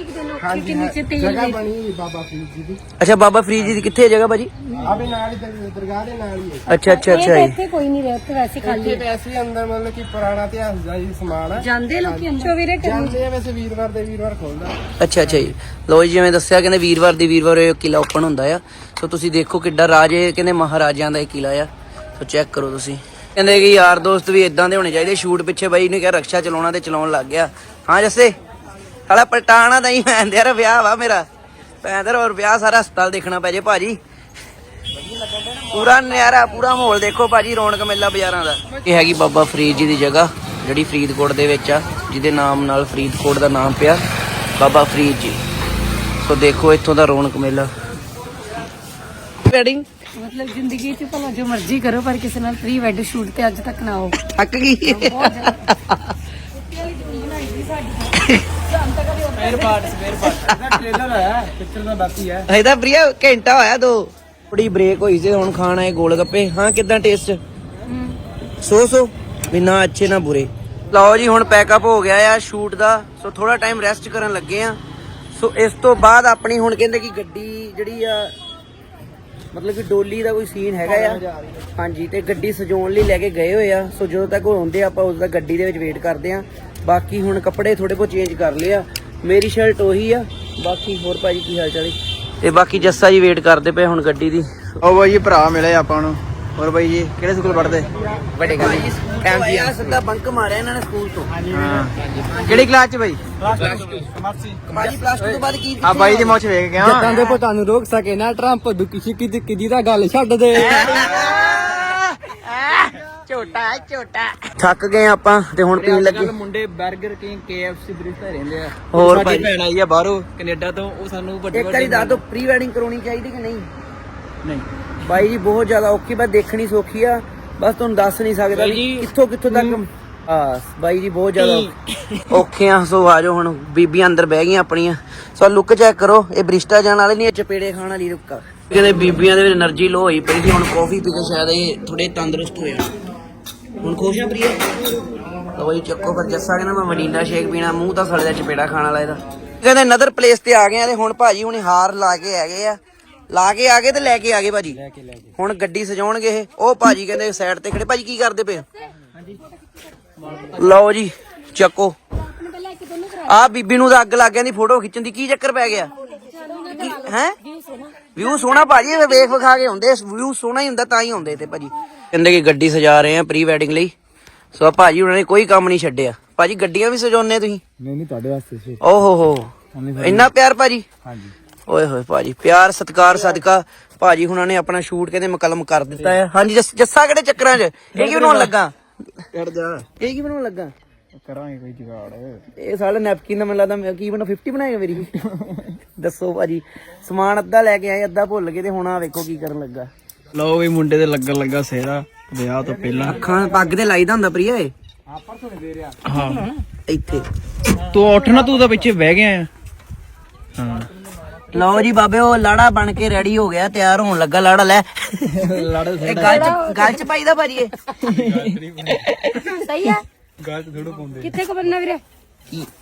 S1: ਮੱਥਾ ਤੇਰਾ ਟੇਕਦੇ ਲੋਕ ਕਿ ਨੀਚੇ ਤੇਲ
S5: ਜਗ੍ਹਾ ਬਣੀ ਹੋਈ ਬਾਬਾ ਫਰੀਦ ਜੀ ਦੀ।
S3: ਅੱਛਾ ਬਾਬਾ ਫਰੀਦ ਜੀ ਦੀ ਕਿੱਥੇ ਹੈ ਜਗ੍ਹਾ ਭਾਜੀ?
S5: ਆਵੇ ਨਾਲ ਹੀ ਦਰ- ਦਰਗਾਹ ਦੇ ਨਾਲ ਹੀ ਹੈ।
S3: ਅੱਛਾ ਅੱਛਾ
S1: ਇਹ
S3: ਅੱਛਾ ਜੀ।
S1: ਇੱਥੇ ਕੋਈ ਨਹੀਂ ਰਿਹਾ ਵੈਸੇ ਖਾਲੀ
S5: ਇੱਥੇ ਵੈਸੇ ਅੰਦਰ ਮਤਲਬ ਕਿ ਪੁਰਾਣਾ ਇਤਿਹਾਸ ਦਾ ਹੀ ਸਮਾਨ ਹੈ।
S1: ਜਾਂਦੇ ਲੋਕੀ ਅੰਦਰ? ਵੀਰੇ
S5: ਜਾਂਦੇ ਆ ਵੈਸੇ ਵੀਰਵਾਰ ਦੇ ਵੀਰਵਾਰ ਖੋਲਦਾ।
S3: ਅੱਛਾ ਅੱਛਾ ਜੀ। ਲੋ ਜੀ ਜਿਵੇਂ ਦੱਸਿਆ ਕਹਿੰਦੇ ਵੀਰਵਾਰ ਦੀ ਵੀਰਵਾਰ ਇਹ ਕਿਲਾ ਓਪਨ ਹੁੰਦਾ ਆ। ਸੋ ਤੁਸੀਂ ਦੇਖੋ ਕਿੱਡਾ ਰਾਜੇ ਕਹਿੰਦੇ ਮਹਾਰਾਜਿਆਂ ਦਾ ਇਹ ਕਿਲਾ ਆ। ਸੋ ਚੈੱਕ ਕਰੋ ਤੁਸੀਂ। ਕਹਿੰਦੇ ਕਿ ਯਾਰ ਦੋਸਤ ਵੀ ਇਦਾਂ ਦੇ ਹੋਣੇ ਚਾਹੀਦੇ। ਸ਼ੂਟ ਪਿੱਛੇ ਬਾਈ ਨੇ ਕਿਹਾ ਰਕਸ਼ਾ ਚਲਾਉਣਾ ਤੇ ਚਲਾਉਣ ਲੱਗ ਗਿਆ। ਹਾਂ ਜੱਸੇ? ਹਾਲਾ ਪਲਟਾਣਾ ਤਾਂ ਹੀ ਮੈਂ ਯਾਰ ਵਿਆਹ ਵਾ ਮੇਰਾ। ਪੈਂਦਰ ਔਰ ਵਿਆਹ ਸਾਰਾ ਹਸਪਤਾਲ ਦੇਖਣਾ ਪੈ ਜੇ ਭਾਜੀ। ਪੂਰਾ ਨਿਆਰਾ ਪੂਰਾ ਮਾਹੌਲ ਦੇਖੋ ਭਾਜੀ ਰੌਣਕ ਮੇਲਾ ਬਾਜ਼ਾਰਾਂ ਦਾ। ਇਹ ਹੈਗੀ ਬਾਬਾ ਫਰੀਦ ਜੀ ਦੀ ਜਗ੍ਹਾ ਜਿਹੜੀ ਫਰੀਦਕੋਟ ਦੇ ਵਿੱਚ ਆ ਜਿਹਦੇ ਨਾਮ ਨਾਲ ਫਰੀਦਕੋਟ ਦਾ ਨਾਮ ਪਿਆ ਬਾਬਾ ਫਰੀਦ ਜੀ। ਸੋ ਦੇਖੋ ਇੱਥੋਂ ਦਾ ਰੌਣਕ ਮੇਲਾ। ਵੈਡਿੰਗ
S1: ਮਤਲਬ ਜ਼ਿੰਦਗੀ 'ਚ ਭਲਾ ਜੋ ਮਰਜ਼ੀ ਕਰੋ ਪਰ ਕਿਸੇ ਨਾਲ ਪ੍ਰੀ ਵੈਡ ਸ਼ੂਟ ਤੇ ਅੱਜ ਤੱਕ ਨਾ ਹੋ
S3: ਥੱਕ ਗਈ।
S5: ਟ੍ਰੇਲਰ ਹੈ ਪਿਕਚਰ ਦਾ ਬਾਕੀ ਹੈ।
S3: ਇਹਦਾ ਪ੍ਰਿਆ ਘੰਟਾ ਹੋਇਆ ਦੋ। ਥੋੜੀ ਬ੍ਰੇਕ ਹੋਈ ਸੀ ਹੁਣ ਖਾਣ ਆਏ ਗੋਲ ਗੱਪੇ। ਹਾਂ ਕਿਦਾਂ ਟੇਸਟ ਸੋ ਸੋ। ਵੀ ਨਾ ਅੱਛੇ ਨਾ ਬੁਰੇ। ਲਓ ਜੀ ਹੁਣ ਪੈਕਅਪ ਹੋ ਗਿਆ ਆ ਸ਼ੂਟ ਦਾ। ਸੋ ਥੋੜਾ ਟਾਈਮ ਰੈਸਟ ਕਰਨ ਲੱਗੇ ਆ। ਸੋ ਇਸ ਤੋਂ ਬਾਅਦ ਆਪਣੀ ਹੁਣ ਕਹਿੰਦੇ ਕਿ ਗੱਡੀ ਜਿਹੜੀ ਆ ਮਤਲਬ ਕਿ ਡੋਲੀ ਦਾ ਕੋਈ ਸੀਨ ਹੈਗਾ ਆ। ਹਾਂਜੀ ਤੇ ਗੱਡੀ ਸਜਾਉਣ ਲਈ ਲੈ ਕੇ ਗਏ ਹੋਏ ਆ। ਸੋ ਜਦੋਂ ਤੱਕ ਉਹ ਆਉਂਦੇ ਆਪਾਂ ਉਸ ਦਾ ਗੱਡੀ ਦੇ ਵਿੱਚ ਵੇਟ ਕਰਦੇ ਆ। ਬਾਕੀ ਹੁਣ ਕੱਪੜੇ ਥੋੜੇ ਬਹੁਤ ਚੇਂਜ ਕਰ ਲਏ ਆ। ਮੇਰੀ ਸ਼ਰਟ ਉਹੀ ਆ। ਬਾਕੀ ਹੋਰ ਭਾਜੀ ਕੀ ਹਾਲ ਚਾਲ ਹੈ? ਤੇ ਬਾਕੀ ਜੱਸਾ ਜੀ ਵੇਟ ਕਰਦੇ ਪਏ ਹੁਣ ਗੱਡੀ ਦੀ।
S4: ਉਹ ਬਾਈ ਜੀ ਭਰਾ ਮਿਲੇ ਆਪਾਂ ਨੂੰ। ਹੋਰ ਬਾਈ ਜੀ ਕਿਹੜੇ ਸਕੂਲ ਪੜ੍ਹਦੇ?
S3: ਵੱਡੇ ਗੱਲ ਫੈਮਿਲੀ ਆ ਸਿੱਧਾ ਬੰਕ ਮਾਰਿਆ ਇਹਨਾਂ ਨੇ ਸਕੂਲ ਤੋਂ।
S4: ਹਾਂ। ਕਿਹੜੀ ਕਲਾਸ ਚ ਬਾਈ?
S3: ਪਲੱਸ 2 ਤੋਂ ਬਾਅਦ ਕੀ
S4: ਆ ਬਾਈ ਦੀ ਮੁੱਛ ਵੇਖ ਗਿਆ
S5: ਜੱਟਾਂ ਦੇ ਪੁੱਤਾਂ ਨੂੰ ਰੋਕ ਸਕੇ ਨਾ ਟਰੰਪ ਦੁੱਕੀ ਸਿੱਕੀ ਦੀ ਕਿਦੀ ਦਾ ਗੱਲ ਛੱਡ ਦੇ।
S4: ਝੋਟਾ ਝੋਟਾ।
S3: ਥੱਕ ਗਏ ਆਪਾਂ ਤੇ ਹੁਣ ਪੀਣ ਲੱਗੇ।
S4: ਮੁੰਡੇ 버ਗਰ ਕਿੰਗ KFC ਬ੍ਰਿਸਟਾ ਰਹਿੰਦੇ ਆ।
S3: ਹੋਰ ਭਾਈ।
S4: ਭੈਣ ਆਈ ਆ ਬਾਹਰੋਂ ਕੈਨੇਡਾ ਤੋਂ ਉਹ ਸਾਨੂੰ ਵੱਡੇ
S3: ਇੱਕ ਵਾਰੀ ਦੱਸ ਦਿਓ ਪ੍ਰੀ ਵੈਡਿੰਗ ਕਰਾਉਣੀ ਚਾਹੀਦੀ ਕਿ ਨਹੀਂ?
S4: ਨਹੀਂ।
S3: ਬਾਈ ਜੀ ਬਹੁਤ ਜ਼ਿਆਦਾ ਔਖੀ ਬਸ ਦੇਖਣੀ ਸੌਖੀ ਆ। ਬਸ ਤੁਹਾਨੂੰ ਦੱਸ ਨਹੀਂ ਸਕਦਾ ਵੀ ਕਿੱਥੋਂ ਕਿੱਥੋਂ ਤੱਕ ਆ ਬਾਈ ਜੀ ਬਹੁਤ ਜ਼ਿਆਦਾ ਔਖੇ। ਆ ਸੋ ਆਜੋ ਹੁਣ ਬੀਬੀਆਂ ਅੰਦਰ ਬਹਿ ਗਈਆਂ ਆਪਣੀਆਂ। ਸੋ ਲੁੱਕ ਚੈੱਕ ਕਰੋ ਇਹ ਬ੍ਰਿਸ਼ਟਾ ਜਾਣ ਵਾਲੇ ਨਹੀਂ ਚਪੇੜੇ ਖਾਣ ਵਾਲੀ ਰੁੱਕਾ ਕਹਿੰਦੇ ਬੀਬੀਆਂ ਦੇ ਵਿੱਚ એનર્ਜੀ ਲੋ ਹੋਈ ਪਈ ਸੀ ਹੁਣ ਕਾਫੀ ਪੀ ਕੇ ਸ਼ਾਇਦ ਇਹ ਥੋੜੇ ਤੰਦਰੁਸਤ ਹੋਇਆ ਹੁਣ ਖੁਸ਼ ਆ ਪ੍ਰਿਆ? ਲੋ ਜੀ ਚੱਕੋ ਫਿਰ ਜੱਸਾ ਕਹਿੰਦਾ ਮੈਂ ਵਨੀਲਾ ਸ਼ੇਕ ਪੀਣਾ ਮੂੰਹ ਤਾਂ ਸੜੇ ਦਾ ਚਪੇੜਾ ਖਾਣ ਵਾਲਾ ਇਹਦਾ। ਕਹਿੰਦੇ ਨਦਰ ਪਲੇਸ ਤੇ ਆ ਗਏ ਆ ਤੇ ਹੁਣ ਭਾਜੀ ਹੁਣੇ ਹਾਰ ਲਾ ਕੇ ਹੈਗੇ ਆ। ਲਾ ਕੇ ਆ ਗਏ ਤੇ ਲੈ ਕੇ ਆ ਗਏ ਭਾਜੀ। ਹੁਣ ਗੱਡੀ ਸਜਾਉਣਗੇ ਇਹ। ਉਹ ਭਾਜੀ ਕਹਿੰਦੇ ਸਾਈਡ ਤੇ ਖੜੇ। ਭਾਜੀ ਕੀ ਕਰਦੇ ਪਏ ਲਓ ਜੀ ਚੱਕੋ। ਆ ਬੀਬੀ ਨੂੰ ਤਾਂ ਅੱਗ ਲੱਗ ਜਾਂਦੀ ਫੋਟੋ ਖਿੱਚਣ ਦੀ ਕੀ ਚੱਕਰ ਪੈ ਗਿਆ? ਹੈ? ਵਿਊ ਸੋਹਣਾ। ਭਾਜੀ ਇਹ ਵੇਖ ਵਿਖਾ ਕੇ ਹੁੰਦੇ ਵਿਊ ਸੋਹਣਾ ਹੀ ਹੁੰਦਾ ਤਾਂ ਹੀ ਹੁੰਦੇ ਤੇ ਭਾਜੀ। ਕਹਿੰਦੇ ਕਿ ਗੱਡੀ ਸਜਾ ਰਹੇ ਆ ਪ੍ਰੀ ਵੈਡਿੰਗ ਲਈ। ਸੋ ਆ ਭਾਜੀ ਉਹਨਾਂ ਨੇ ਕੋਈ ਕੰਮ ਨਹੀਂ ਛੱਡਿਆ। ਭਾਜੀ ਗੱਡੀਆਂ ਵੀ ਸਜਾਉਣੇ ਤੁਸੀਂ?
S5: ਨਹੀਂ ਨਹੀਂ ਤੁਹਾਡੇ ਵਾਸਤੇ ਸੀ।
S3: ਓ ਹੋ। ਹੋ ਇੰਨਾ ਪਿਆਰ ਭਾਜੀ?
S5: ਹਾਂਜੀ।
S3: ਓਏ ਹੋਏ ਭਾਜੀ ਪਿਆਰ ਸਤਿਕਾਰ ਸਦਕਾ। ਭਾਜੀ ਹੁਣਾਂ ਨੇ ਆਪਣਾ ਸ਼ੂਟ ਕਹਿੰਦੇ ਮੁਕਲਮ ਕਰ ਦਿੱਤਾ ਹੈ ਹਾਂਜੀ ਜੱਸ- ਕਿਹੜੇ ਚੱਕਰਾਂ 'ਚ? ਇਹ ਕੀ ਬਣਾਉਣ ਲੱਗਾ?
S5: ਕਰ ਜਾ।
S3: ਇਹ ਕੀ ਬਣਾਉਣ ਲੱਗਾ?
S5: ਕਰਾਂਗੇ ਕੋਈ ਜੁਗਾੜ।
S3: ਇਹ ਸਾਲੇ ਨੈਪਕਿਨ ਦਾ ਮੈਨੂੰ ਲੱਗਦਾ ਮੈਂ ਕੀ ਬਣਾ 50 ਬਣਾਏਗਾ ਮੇਰੀ? ਦੱਸੋ ਭਾਜੀ ਸਮਾਨ ਅੱਧਾ ਲੈ ਕੇ ਆਏ ਅੱਧਾ ਭੁੱਲ ਗਏ ਤੇ ਹੁਣ ਆ ਵੇਖੋ ਕੀ ਕਰਨ ਲੱਗਾ।
S4: ਲਓ ਵੀ ਮੁੰਡੇ ਦੇ ਲੱਗਣ ਲੱਗਾ ਸੇਰਾ ਵਿਆਹ ਤੋਂ ਪਹਿਲਾਂ।
S3: ਅੱਖਾਂ ਪੱਗ ਤੇ ਲਾਈਦਾ ਹੁੰਦਾ ਪ੍ਰਿਆ ਇਹ?
S4: ਹਾਂ।
S3: ਇੱਥੇ।
S4: ਤੂੰ ਉੱਠ ਨਾ ਤੂੰ ਤਾਂ ਪਿੱਛੇ ਬਹਿ ਗਿਆ ਆ। ਹਾਂ।
S3: ਲਓ ਜੀ ਬਾਬੇ ਉਹ ਲਾੜਾ ਬਣ ਕੇ ਰੈਡੀ ਹੋ ਗਿਆ ਤਿਆਰ ਹੋਣ ਲੱਗਾ ਲਾੜਾ ਲੈ।
S4: ਲੜ
S3: ਗੱਲ ਚ ਗੱਲ ਚ ਪਾਈਦਾ ਭਾਜੀ ਇਹ?
S1: ਸਹੀ ਆ।
S5: ਗਾਲ ਤੇ ਥੋੜਾ ਪਾਉਂਦੇ।
S1: ਕਿੱਥੇ ਕੋ ਬੰਨਣਾ ਵੀਰੇ?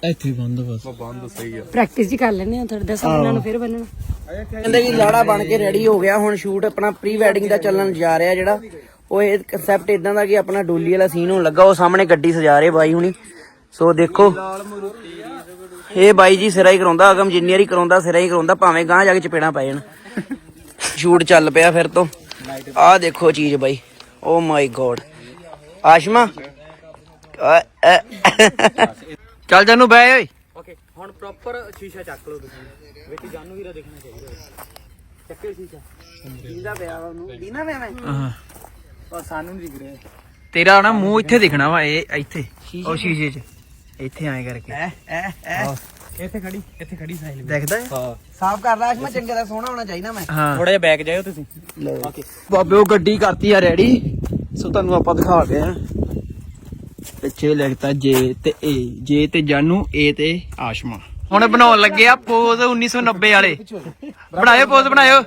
S4: ਇੱਥੇ ਬੰਦ ਬਸ।
S5: ਬੰਦ ਸਹੀ ਆ।
S1: ਪ੍ਰੈਕਟਿਸ ਹੀ ਕਰ ਲੈਣੇ ਆ ਥੋੜਾ ਦਸ ਮਿੰਟਾਂ ਨੂੰ ਫਿਰ ਬੰਨਣਾ।
S3: ਕਹਿੰਦੇ ਕਿ ਲਾੜਾ ਬਣ ਕੇ ਰੈਡੀ ਹੋ ਗਿਆ ਹੁਣ ਸ਼ੂਟ ਆਪਣਾ ਪ੍ਰੀ ਵੈਡਿੰਗ ਦਾ ਚੱਲਣ ਜਾ ਰਿਹਾ ਜਿਹੜਾ। ਉਹ ਇਹ ਕਨਸੈਪਟ ਇਦਾਂ ਦਾ ਕਿ ਆਪਣਾ ਡੋਲੀ ਵਾਲਾ ਸੀਨ ਹੋਣ ਲੱਗਾ ਉਹ ਸਾਹਮਣੇ ਗੱਡੀ ਸਜਾ ਰਹੇ ਬਾਈ ਹੁਣੀ। ਸੋ ਦੇਖੋ ਇਹ ਬਾਈ ਜੀ ਸਿਰਾ ਹੀ ਕਰਾਉਂਦਾ ਅਗਮ ਜਿੰਨੀਅਰ ਹੀ ਕਰਾਉਂਦਾ ਸਿਰਾ ਹੀ ਕਰਾਉਂਦਾ ਭਾਵੇਂ ਗਾਂ ਜਾ ਕੇ ਚਪੇੜਾਂ ਪੈ ਜਾਣ। ਸ਼ੂਟ ਚੱਲ ਪਿਆ ਫਿਰ ਤੋਂ। ਆਹ ਦੇਖੋ ਚੀਜ਼ ਬਾਈ। ਓ ਮਾਈ ਗੋਡ ਆਸ਼ਮਾ
S4: ਚੱਲ ਜਾਨੂੰ ਬੈ ਓਏ।
S5: ਓਕੇ ਹੁਣ ਪ੍ਰੋਪਰ ਸ਼ੀਸ਼ਾ ਚੱਕ ਲਓ ਤੁਸੀਂ। ਵਿੱਚ ਜਾਨੂ ਵੀਰਾ ਦੇਖਣਾ ਚਾਹੀਦਾ। ਚੱਕੇ ਸ਼ੀਸ਼ਾ।
S3: ਦੀਦਾ ਪਿਆ ਵਾ ਉਹਨੂੰ। ਦੀਨਾ ਪਿਆ ਮੈਂ?
S4: ਹਾਂ।
S5: ਔਰ ਸਾਨੂੰ ਨਹੀਂ ਦਿਖ ਰਿਹਾ।
S4: ਤੇਰਾ ਨਾ ਮੂੰਹ ਇੱਥੇ ਦਿਖਣਾ ਵਾ ਇਹ ਇੱਥੇ। ਉਹ ਸ਼ੀਸ਼ੇ 'ਚ। ਇੱਥੇ ਐਂ ਕਰਕੇ।
S3: ਐ ਐ ਐ।
S5: ਇੱਥੇ ਖੜੀ ਇੱਥੇ ਖੜੀ ਸਾਈਲ
S4: ਦਿਖਦਾ ਹੈ?
S3: ਸਾਫ਼ ਕਰ ਲੈ ਆਸ਼ਮਾ ਚੰਗੇ ਦਾ ਸੋਹਣਾ ਹੋਣਾ ਚਾਹੀਦਾ ਮੈਂ।
S5: ਥੋੜਾ ਜਿਹਾ ਬੈਕ ਜਾਇਓ ਤੁਸੀਂ।
S3: ਓਕੇ
S4: ਬਾਬੇ ਉਹ ਗੱਡੀ ਕਰਤੀ ਆ ਰੈਡੀ ਸੋ ਤੁਹਾਨੂੰ ਆਪਾਂ ਦਿਖਾ ਗਏ ਆ ਪਿੱਛੇ ਲਿਖਤਾ ਜੇ ਤੇ ਏ ਜੇ ਤੇ ਜਾਨੂ ਏ ਤੇ ਆਸ਼ਮਾ। ਹੁਣ ਬਣਾਉਣ ਲੱਗੇ ਆ ਪੋਜ਼ 1990 ਵਾਲੇ। ਬਣਾਇਓ ਪੋਜ਼ ਬਣਾਇਓ।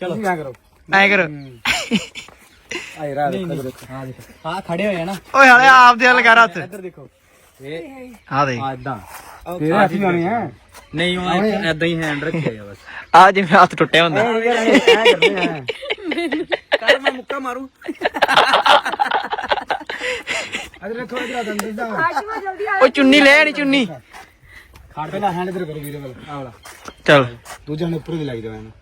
S5: ਚਲੋ। ਕੀ ਕਰੋ।
S4: ਐ ਕਰ।
S5: ਆਏ ਰਾ ਹਾਂ ਦੇਖੋ। ਹਾਂ ਖੜੇ ਹੋਏ ਆ ਨਾ।
S4: ਓਏ ਹਲੇ ਆਪ ਦੇ ਹਲ ਕਰ ਹੱਥ।
S5: ਇੱਧਰ ਦੇਖੋ। ਇਹ
S4: ਆ ਦੇ
S5: ਆ ਇਦਾਂ ਤੇਰੇ ਹੱਥ ਹੀ ਆਣੇ ਆ। ਨਹੀਂ ਉਹ ਇਦਾਂ ਹੀ ਹੈਂਡ ਰੱਖਿਆ ਬਸ।
S4: ਆ ਜਿਵੇਂ ਹੱਥ ਟੁੱਟਿਆ ਹੁੰਦਾ।
S3: ਕਰ ਮੈਂ ਮੁੱਕਾ ਮਾਰੂ।
S2: ਅਦਰ ਥੋੜਾ ਜਿਹਾ ਦੰਦ ਦਾ
S1: ਆਸ਼ਮਾ ਜਲਦੀ ਆ
S4: ਓ ਚੁੰਨੀ ਲੈ ਆਣੀ ਚੁੰਨੀ।
S2: ਖਾੜ ਪਹਿਲਾਂ ਹੈਂਡ ਇਧਰ ਕਰੋ ਵੀਰੇ ਵਾਲਾ ਆ ਵਾਲਾ।
S4: ਚਲ।
S2: ਦੂਜਾ ਨੇ ਉੱਪਰ ਦੀ ਲੱਗ ਜਾਣਾ ਇਹਨੂੰ।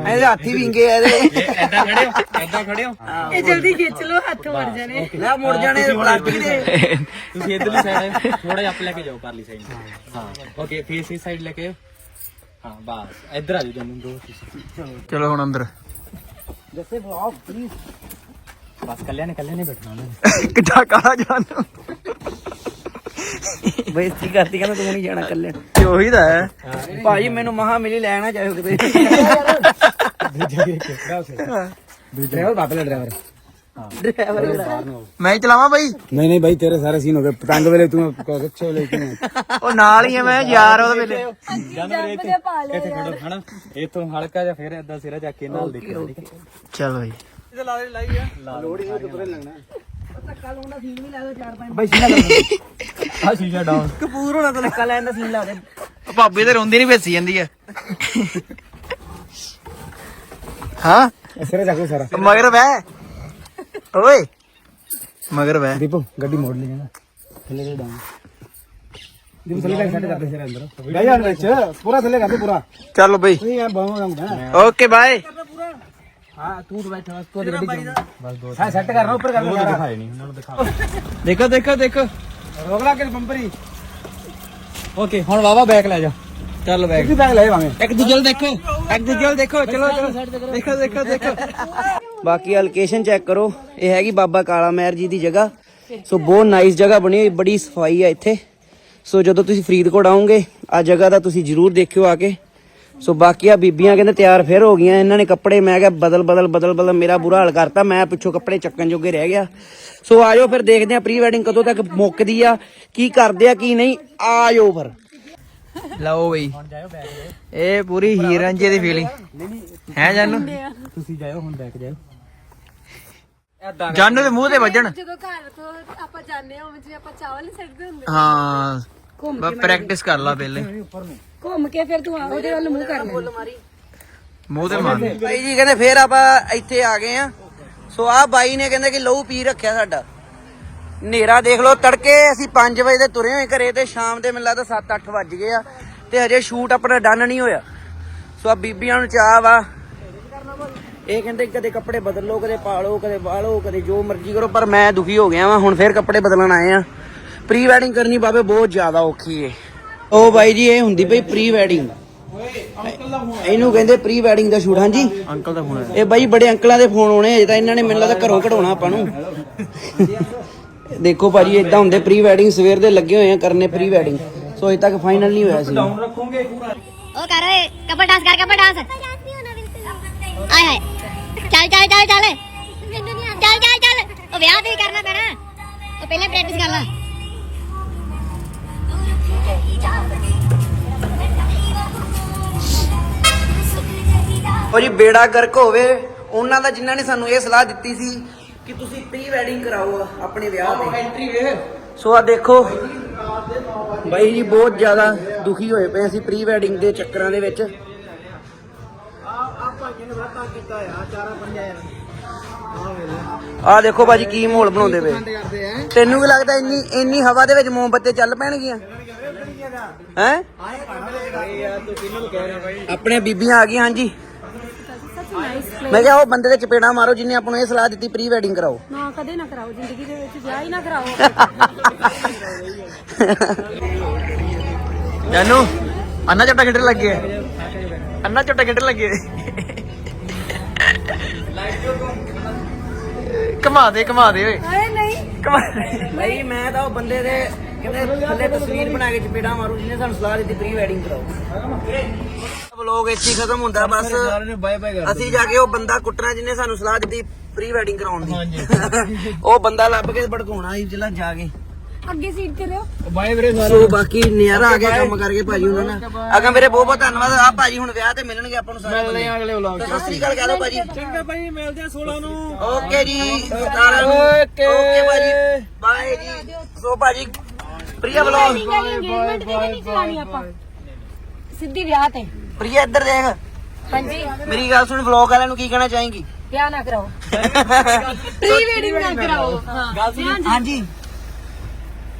S3: ਇਹਦੇ ਹਾਥੀ ਵਿੰਗੇ ਆ ਇਹਦੇ।
S5: ਇਦਾਂ ਖੜੇ ਹੋ ਇਦਾਂ ਖੜੇ ਹੋ
S1: ਇਹ ਜਲਦੀ ਖਿੱਚ ਲਓ ਹੱਥ ਮਰ ਜਾਣੇ।
S3: ਲੈ ਮੁੜ ਜਾਣੇ ਪਲਾਸਟਿਕ ਦੇ।
S5: ਤੁਸੀਂ ਇਧਰਲੀ ਸਾਈਡ ਥੋੜਾ ਜਿਹਾ ਅਪ ਲੈ ਕੇ ਜਾਓ ਪਰਲੀ ਸਾਈਡ ਹਾਂ ਓਕੇ ਫੇਸ ਇਸ ਸਾਈਡ ਲੈ ਕੇ ਆਓ ਹਾਂ ਬਸ ਇੱਧਰ ਆ ਜਾਓ ਜੰਮੂ ਦੋ ਤੁਸੀਂ।
S4: ਚਲੋ ਹੁਣ ਅੰਦਰ।
S3: ਜੱਸੇ ਬਲੌਗ ਪਲੀਜ਼
S5: ਬਸ ਕੱਲਿਆਂ ਨੇ ਕੱਲਿਆਂ ਨੇ ਬੈਠਣਾ ਉਹਨਾਂ ਨੇ।
S4: ਕਿੱਡਾ ਕਾਲਾ ਜਾਨੂ।
S3: ਬੇਇੱਜ਼ਤੀ ਕਰਤੀ ਕਹਿੰਦਾ ਤੂੰ ਨਹੀਂ ਜਾਣਾ ਕੱਲੇ।
S4: ਤੇ ਉਹੀ ਤਾਂ ਹੈ।
S3: ਭਾਜੀ ਮੈਨੂੰ ਮਹਾ ਮਿਲੀ ਲੈਣਾ ਚਾਹੋ ਕਿਤੇ
S2: ਡਰਾਈਵਰ ਬਾਪਲੇ ਡਰਾਈਵਰ।
S3: ਡਰਾਈਵਰ
S4: ਮੈਂ ਹੀ ਚਲਾਵਾਂ ਬਾਈ?
S2: ਨਹੀਂ ਨਹੀਂ ਭਾਈ ਤੇਰੇ ਸਾਰੇ ਸੀਨ ਹੋ ਗਏ। ਪਤੰਗ ਵੇਲੇ ਤੂੰ ਰਿਕਸ਼ੇ ਵੇਲੇ ਤੂੰ
S4: ਉਹ ਨਾਲ ਹੀ ਆ ਮੈਂ ਯਾਰ ਉਹਦੇ ਵੇਲੇ।
S5: ਜਾਨਵਰ ਇੱਥੇ ਖੜੋ ਹਨਾ ਇਥੋਂ ਹਲਕਾ ਜਿਹਾ ਫੇਰ ਏਦਾਂ ਸਿਰਾ ਚੱਕ ਕੇ ਨਾਲ ਦੇਖੋ ਠੀਕ ਹੈ
S4: ਚਲ ਬਾਈ
S2: ਭਾਈ ਸੀਨਾ ਕਰ
S5: ਆ ਸ਼ੀਸ਼ਾ ਡਾਊਨ
S3: ਕਪੂਰ ਹੋਣਾ ਤਾਂ ਲੱਕਾ ਲੈਣ ਦਾ ਸੀਨ ਲਾ ਦੇ।
S4: ਉਹ ਭਾਬੀ ਤੇ ਰੋਂਦੀ ਨਹੀਂ ਵੇਸੀ ਜਾਂਦੀ ਆ। ਹਾਂ?
S2: ਸਿਰੇ ਚੱਕ ਲਓ ਸਾਰਾ।
S4: ਮਗਰ ਓਏ। ਮਗਰ
S2: ਦੀਪੂ ਗੱਡੀ ਮੋੜ ਲਈ ਥੱਲੇ ਦੇ ਡਾਉਂ ਦੀਪੂ ਥੱਲੇ ਲੈ ਸਾਡੇ ਕਰਦੇ ਸਿਰੇ ਅੰਦਰ। ਜਾ ਵਿੱਚ। ਪੂਰਾ ਥੱਲੇ ਕਰਦੇ ਪੂਰਾ।
S4: ਚੱਲ ਬਈ। Okay bye.
S2: ਹਾਂ ਤੂੰ ਬੈਠਾ ਬਸ ਤੂੰ ਗੱਡੀ ਚ ਬਸ ਦੋ ਹਾਂ ਸੈੱਟ ਕਰਨਾ ਉੱਪਰ ਕਰਨਾ ਸਾਰਾ ਦਿਖਾਏ ਨਹੀਂ ਉਹਨਾਂ ਨੂੰ ਦਿਖਾ।
S4: ਦੇਖੋ ਦੇਖੋ ਦੇਖੋ।
S2: ਰੋਕ ਲਾ ਕੇ ਬੰਪਰੀ
S5: ਓਕੇ ਹੁਣ ਵਾਵਾ ਬੈਕ ਲੈ ਜਾ। ਚੱਲ ਬੈਕ
S2: ਕਿੱਥੇ ਬੈਗ ਲੈ ਵਾਵੇਂ
S4: ਇੱਕ ਦੂਜੇ ਨੂੰ ਦੇਖੋ ਇੱਕ ਦੂਜੇ ਨੂੰ ਦੇਖੋ ਚਲੋ ਚਲੋ। ਦੇਖੋ ਦੇਖੋ ਦੇਖੋ।
S3: ਬਾਕੀ ਲੋਕੇਸ਼ਨ ਚੈੱਕ ਕਰੋ। ਇਹ ਹੈਗੀ ਬਾਬਾ ਕਾਲਾ ਮਹਿਰ ਜੀ ਦੀ ਜਗ੍ਹਾ। ਸੋ ਬਹੁਤ ਨਾਈਸ ਜਗ੍ਹਾ ਬਣੀ ਹੋਈ ਬੜੀ ਸਫ਼ਾਈ ਹੈ ਇੱਥੇ। ਸੋ ਜਦੋਂ ਤੁਸੀਂ ਫਰੀਦਕੋਟ ਆਓਗੇ ਆ ਜਗ੍ਹਾ ਦਾ ਤੁਸੀਂ ਜਰੂਰ ਦੇਖਿਓ ਆ ਕੇ। ਸੋ ਬਾਕੀ ਆ ਬੀਬੀਆਂ ਕਹਿੰਦੇ ਤਿਆਰ ਫਿਰ ਹੋ ਗਈਆਂ ਇਹਨਾਂ ਨੇ ਕੱਪੜੇ ਮੈਂ ਕਿਹਾ ਬਦਲ ਬਦਲ ਬਦਲ ਬਦਲ ਮੇਰਾ ਬੁਰਾ ਹਾਲ ਕਰਤਾ ਮੈਂ ਪਿੱਛੋਂ ਕੱਪੜੇ ਚੱਕਣ ਜੋਗੇ ਰਹਿ ਗਿਆ। ਸੋ ਆਜੋ ਫਿਰ ਦੇਖਦੇ ਆ ਪ੍ਰੀ ਵੈਡਿੰਗ ਕਦੋਂ ਤੱਕ ਮੁੱਕਦੀ ਆ ਕੀ ਕਰਦੇ ਆ ਕੀ ਨਹੀਂ ਆਜੋ ਫਿਰ।
S4: ਲਓ ਬਈ ਇਹ ਪੂਰੀ ਹੀਰ ਰਾਂਝੇ ਦੀ ਫੀਲਿੰਗ ਹੈ ਜਾਨੂ?
S5: ਤੁਸੀਂ ਜਾਇਓ ਹੁਣ ਬੈਕ ਜਾਇਓ।
S4: ਜਾਨੂ ਦੇ ਮੂੰਹ ਤੇ ਵੱਜਣ।
S1: ਜਦੋਂ ਘਰ ਤੋਂ ਆਪਾਂ ਜਾਂਦੇ ਹਾਂ ਉਵੇਂ ਜਿਵੇਂ ਆਪਾਂ ਚਾਵਲ ਨਹੀਂ ਸੱਟਦੇ ਹੁੰਦੇ।
S4: ਹਾਂ। ਬਸ ਪ੍ਰੈਕਟਿਸ ਕਰ ਲਾ ਪਹਿਲੇ।
S1: ਘੁੰਮ ਕੇ ਫਿਰ ਤੂੰ ਆ ਉਹਦੇ ਵੱਲ ਮੂੰਹ ਕਰ ਲੈ।
S4: ਮੂੰਹ ਤੇ ਮਾਰ।
S3: ਬਾਈ ਜੀ ਕਹਿੰਦੇ ਫੇਰ ਆਪਾਂ ਇੱਥੇ ਆ ਗਏ ਆ ਸੋ ਆ ਬਾਈ ਨੇ ਕਹਿੰਦੇ ਕਿ ਲਹੂ ਪੀ ਰੱਖਿਆ ਸਾਡਾ। ਹਨੇਰਾ ਦੇਖ ਲਓ ਤੜਕੇ ਅਸੀਂ 5 ਵਜੇ ਦੇ ਤੁਰੇ ਹੋਏ ਘਰੇ ਤੇ ਸ਼ਾਮ ਦੇ ਮੈਨੂੰ ਲੱਗਦਾ 7-8 ਵੱਜ ਗਏ ਆ ਤੇ ਹਜੇ ਸ਼ੂਟ ਆਪਣਾ ਡਨ ਨਹੀਂ ਹੋਇਆ। ਸੋ ਆ ਬੀਬੀਆਂ ਨੂੰ ਚਾਹ ਵਾ। ਇਹ ਕਹਿੰਦੇ ਕਦੇ ਕੱਪੜੇ ਬਦਲ ਲਓ ਕਦੇ ਪਾ ਲਓ ਕਦੇ ਲਓ ਕਦੇ ਜੋ ਮਰਜ਼ੀ ਕਰੋ ਪਰ ਮੈਂ ਦੁਖੀ ਹੋ ਗਿਆ ਵਾਂ ਹੁਣ ਫੇਰ ਕੱਪੜੇ ਬਦਲਣ ਆਏ ਆ। ਪ੍ਰੀ ਵੈਡਿੰਗ ਕਰਨੀ ਬਾਬੇ ਬਹੁਤ ਜ਼ਿਆਦਾ ਔਖੀ ਏ। ਉਹ ਬਾਈ ਜੀ ਇਹ ਹੁੰਦੀ ਪਈ ਪ੍ਰੀ ਵੈਡਿੰਗ ਇਹਨੂੰ ਕਹਿੰਦੇ ਪ੍ਰੀ ਵੈਡਿੰਗ ਦਾ ਸ਼ੂਟ ਹਾਂਜੀ?
S5: ਅੰਕਲ ਦਾ ਫੋਨ
S3: ਇਹ ਬਾਈ ਬੜੇ ਅੰਕਲਾਂ ਦੇ ਫੋਨ ਆਉਣੇ ਅਜੇ ਤਾਂ ਇਹਨਾਂ ਨੇ ਮੈਨੂੰ ਲੱਗਦਾ ਘਰੋਂ ਕਢਾਉਣਾ ਆਪਾਂ ਨੂੰ। ਦੇਖੋ ਭਾਜੀ ਇਦਾਂ ਹੁੰਦੇ ਪ੍ਰੀ ਵੈਡਿੰਗ ਸਵੇਰ ਦੇ ਲੱਗੇ ਹੋਏ ਆ ਕਰਨੇ ਪ੍ਰੀ ਵੈਡਿੰਗ ਸੋ ਅਜੇ ਤੱਕ ਫਾਈਨਲ ਨਹੀਂ ਹੋਇਆ ਸੀ
S6: ਉਹ ਕਰ ਓਏ ਕਪਲ ਡਾਂਸ ਕਰ ਕਪਲ ਡਾਂਸ ਆਏ ਹਾਏ। ਚੱਲ ਚੱਲ ਚੱਲ ਚੱਲ। ਚੱਲ ਚੱਲ ਚੱਲ। ਉਹ ਵਿਆਹ ਤੇ ਵੀ ਕਰਨਾ ਪੈਣਾ। ਉਹ ਪਹਿਲਾਂ ਪ੍ਰੈਕਟਿਸ ਕਰ ਲੈ
S3: ਉਹ ਜੀ ਬੇੜਾ ਗਰਕ ਹੋਵੇ ਉਹਨਾਂ ਦਾ ਜਿਨ੍ਹਾਂ ਨੇ ਸਾਨੂੰ ਇਹ ਸਲਾਹ ਦਿੱਤੀ ਸੀ ਕਿ ਤੁਸੀਂ ਪ੍ਰੀ ਵੈਡਿੰਗ ਕਰਾਓ ਆਪਣੇ ਵਿਆਹ ਤੇ। ਐਂਟਰੀ ਵੇ। ਸੋ ਆ ਦੇਖੋ ਬਾਈ ਜੀ ਬਹੁਤ ਜ਼ਿਆਦਾ ਦੁਖੀ ਹੋਏ ਪਏ ਅਸੀਂ ਪ੍ਰੀ ਵੈਡਿੰਗ ਦੇ ਚੱਕਰਾਂ ਦੇ ਵਿੱਚ। ਆ ਦੇਖੋ ਭਾਜੀ ਕੀ ਮਾਹੌਲ ਬਣਾਉਂਦੇ ਪਏ। ਤੈਨੂੰ ਕੀ ਲੱਗਦਾ ਇੰਨੀ ਇੰਨੀ ਹਵਾ ਦੇ ਵਿੱਚ ਮੋਮਬੱਤੀ ਚੱਲ ਪੈਣਗੀਆਂ? ਹੈ? ਆਪਣੇ ਬੀਬੀਆਂ ਆ ਗਈਆਂ ਹਾਂਜੀ। ਮੈਂ ਕਿਹਾ ਉਹ ਬੰਦੇ ਦੇ ਚਪੇੜਾ ਮਾਰੋ ਜਿਨੇ ਆਪਾਂ ਨੂੰ ਇਹ ਸਲਾਹ ਦਿੱਤੀ ਪ੍ਰੀ ਵੈਡਿੰਗ ਕਰਾਓ।
S1: ਨਾ ਕਦੇ ਨਾ ਕਰਾਓ ਜ਼ਿੰਦਗੀ ਦੇ ਵਿੱਚ ਵਿਆਹ ਹੀ ਨਾ ਕਰਾਓ।
S4: ਜਾਨੂ ਅੰਨਾ ਝੱਟਾ ਖੇਡਣ ਲੱਗੇ ਅੰਨਾ ਝੱਟਾ ਖੇਡਣ ਲੱਗੇ ਕਮਾ ਦੇ ਕਮਾ ਦੇ ਓਏ।
S1: ਨਹੀਂ।
S4: ਕਮਾ
S3: ਭਾਈ ਮੈਂ ਤਾਂ ਉਹ ਬੰਦੇ ਦੇ ਕਹਿੰਦੇ ਥੱਲੇ ਤਸਵੀਰ ਬਣਾ ਕੇ ਚਪੇੜਾ ਮਾਰੂ ਜਿਹਨੇ ਸਾਨੂੰ ਸਲਾਹ ਦਿੱਤੀ ਪ੍ਰੀ ਵੈਡਿੰਗ ਕਰਾਓ। ਵਲੋਗ ਇੱਥੇ ਖਤਮ ਹੁੰਦਾ ਬਸ
S2: ਬਾਏ ਬਾਏ
S3: ਅਸੀਂ ਜਾ ਕੇ ਉਹ ਬੰਦਾ ਕੁੱਟਣਾ ਜਿਹਨੇ ਸਾਨੂੰ ਸਲਾਹ ਦਿੱਤੀ ਪ੍ਰੀ ਵੈਡਿੰਗ ਕਰਾਉਣ ਦੀ। ਉਹ ਬੰਦਾ ਲੱਭ ਕੇ ਭੜਕਾਉਣਾ ਸੀ ਜਿਹੜਾ ਜਾ ਕੇ।
S1: ਅੱਗੇ ਸੀਟ ਤੇ ਲਿਓ
S2: ਬਾਏ ਵੀਰੇ
S3: ਸੋ ਬਾਕੀ ਨਿਆਰਾ ਆ ਗਿਆ ਕੰਮ ਕਰਕੇ ਭਾਜੀ ਉਹਨਾਂ ਨਾਲ। ਅਗਾ ਮੇਰੇ ਬਹੁਤ ਬਹੁਤ ਧੰਨਵਾਦ ਆ ਭਾਜੀ ਹੁਣ ਵਿਆਹ ਤੇ ਮਿਲਣਗੇ ਆਪਾਂ ਨੂੰ ਸਾਰੇ
S2: ਮਿਲਦੇ ਆ ਅਗਲੇ ਵਲੌਗ
S3: ਸਤਿ ਸ੍ਰੀ ਅਕਾਲ ਕਹਿ ਦਿਓ ਭਾਜੀ।
S2: ਚੰਗਾ ਭਾਈ ਮਿਲਦੇ ਆ 16 ਨੂੰ।
S3: ਓਕੇ ਜੀ ਸਾਰਿਆਂ ਨੂੰ। ਓਕੇ ਭਾਜੀ। ਬਾਏ ਜੀ। ਸੋ ਭਾਜੀ ਪ੍ਰਿਆ
S1: ਇੰਗੇਜਮੈਂਟ ਦੀ ਨਹੀਂ ਚਲਾਣੀ ਆਪਾਂ। ਸਿੱਧੀ ਵਿਆਹ ਤੇ।
S3: ਪ੍ਰਿਆ ਇੱਧਰ ਦੇਖ।
S1: ਹਾਂਜੀ।
S3: ਮੇਰੀ ਗੱਲ ਸੁਣ ਵਲੌਗ ਵਾਲਿਆਂ ਨੂੰ ਕੀ ਕਹਿਣਾ ਚਾਹੇਂਗੀ?
S1: ਵਿਆਹ ਨਾ ਕਰਾਓ। ਪ੍ਰੀ ਵੈਡਿੰਗ ਨਾ ਕਰਾਓ। ਹਾਂ।
S3: ਹਾਂਜੀ।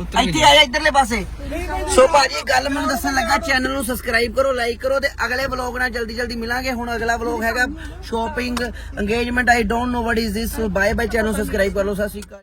S3: ਇੱਥੇ ਆ ਜਾ ਇਧਰਲੇ ਪਾਸੇ। ਸੋ ਭਾਜੀ ਗੱਲ ਮੈਨੂੰ ਦੱਸਣ ਲੱਗਾ ਚੈਨਲ ਨੂੰ ਸਬਸਕ੍ਰਾਈਬ ਕਰੋ ਲਾਈਕ ਕਰੋ ਤੇ ਅਗਲੇ ਵਲੌਗ ਨਾਲ ਜਲਦੀ ਜਲਦੀ ਮਿਲਾਂਗੇ। ਹੁਣ ਅਗਲਾ ਵਲੌਗ ਹੈਗਾ shopping engagement I don't know what is this so bye bye channel subscribe ਕਰ ਲਓ ਸਤਿ ਸ਼੍ਰੀ ਅਕਾਲ।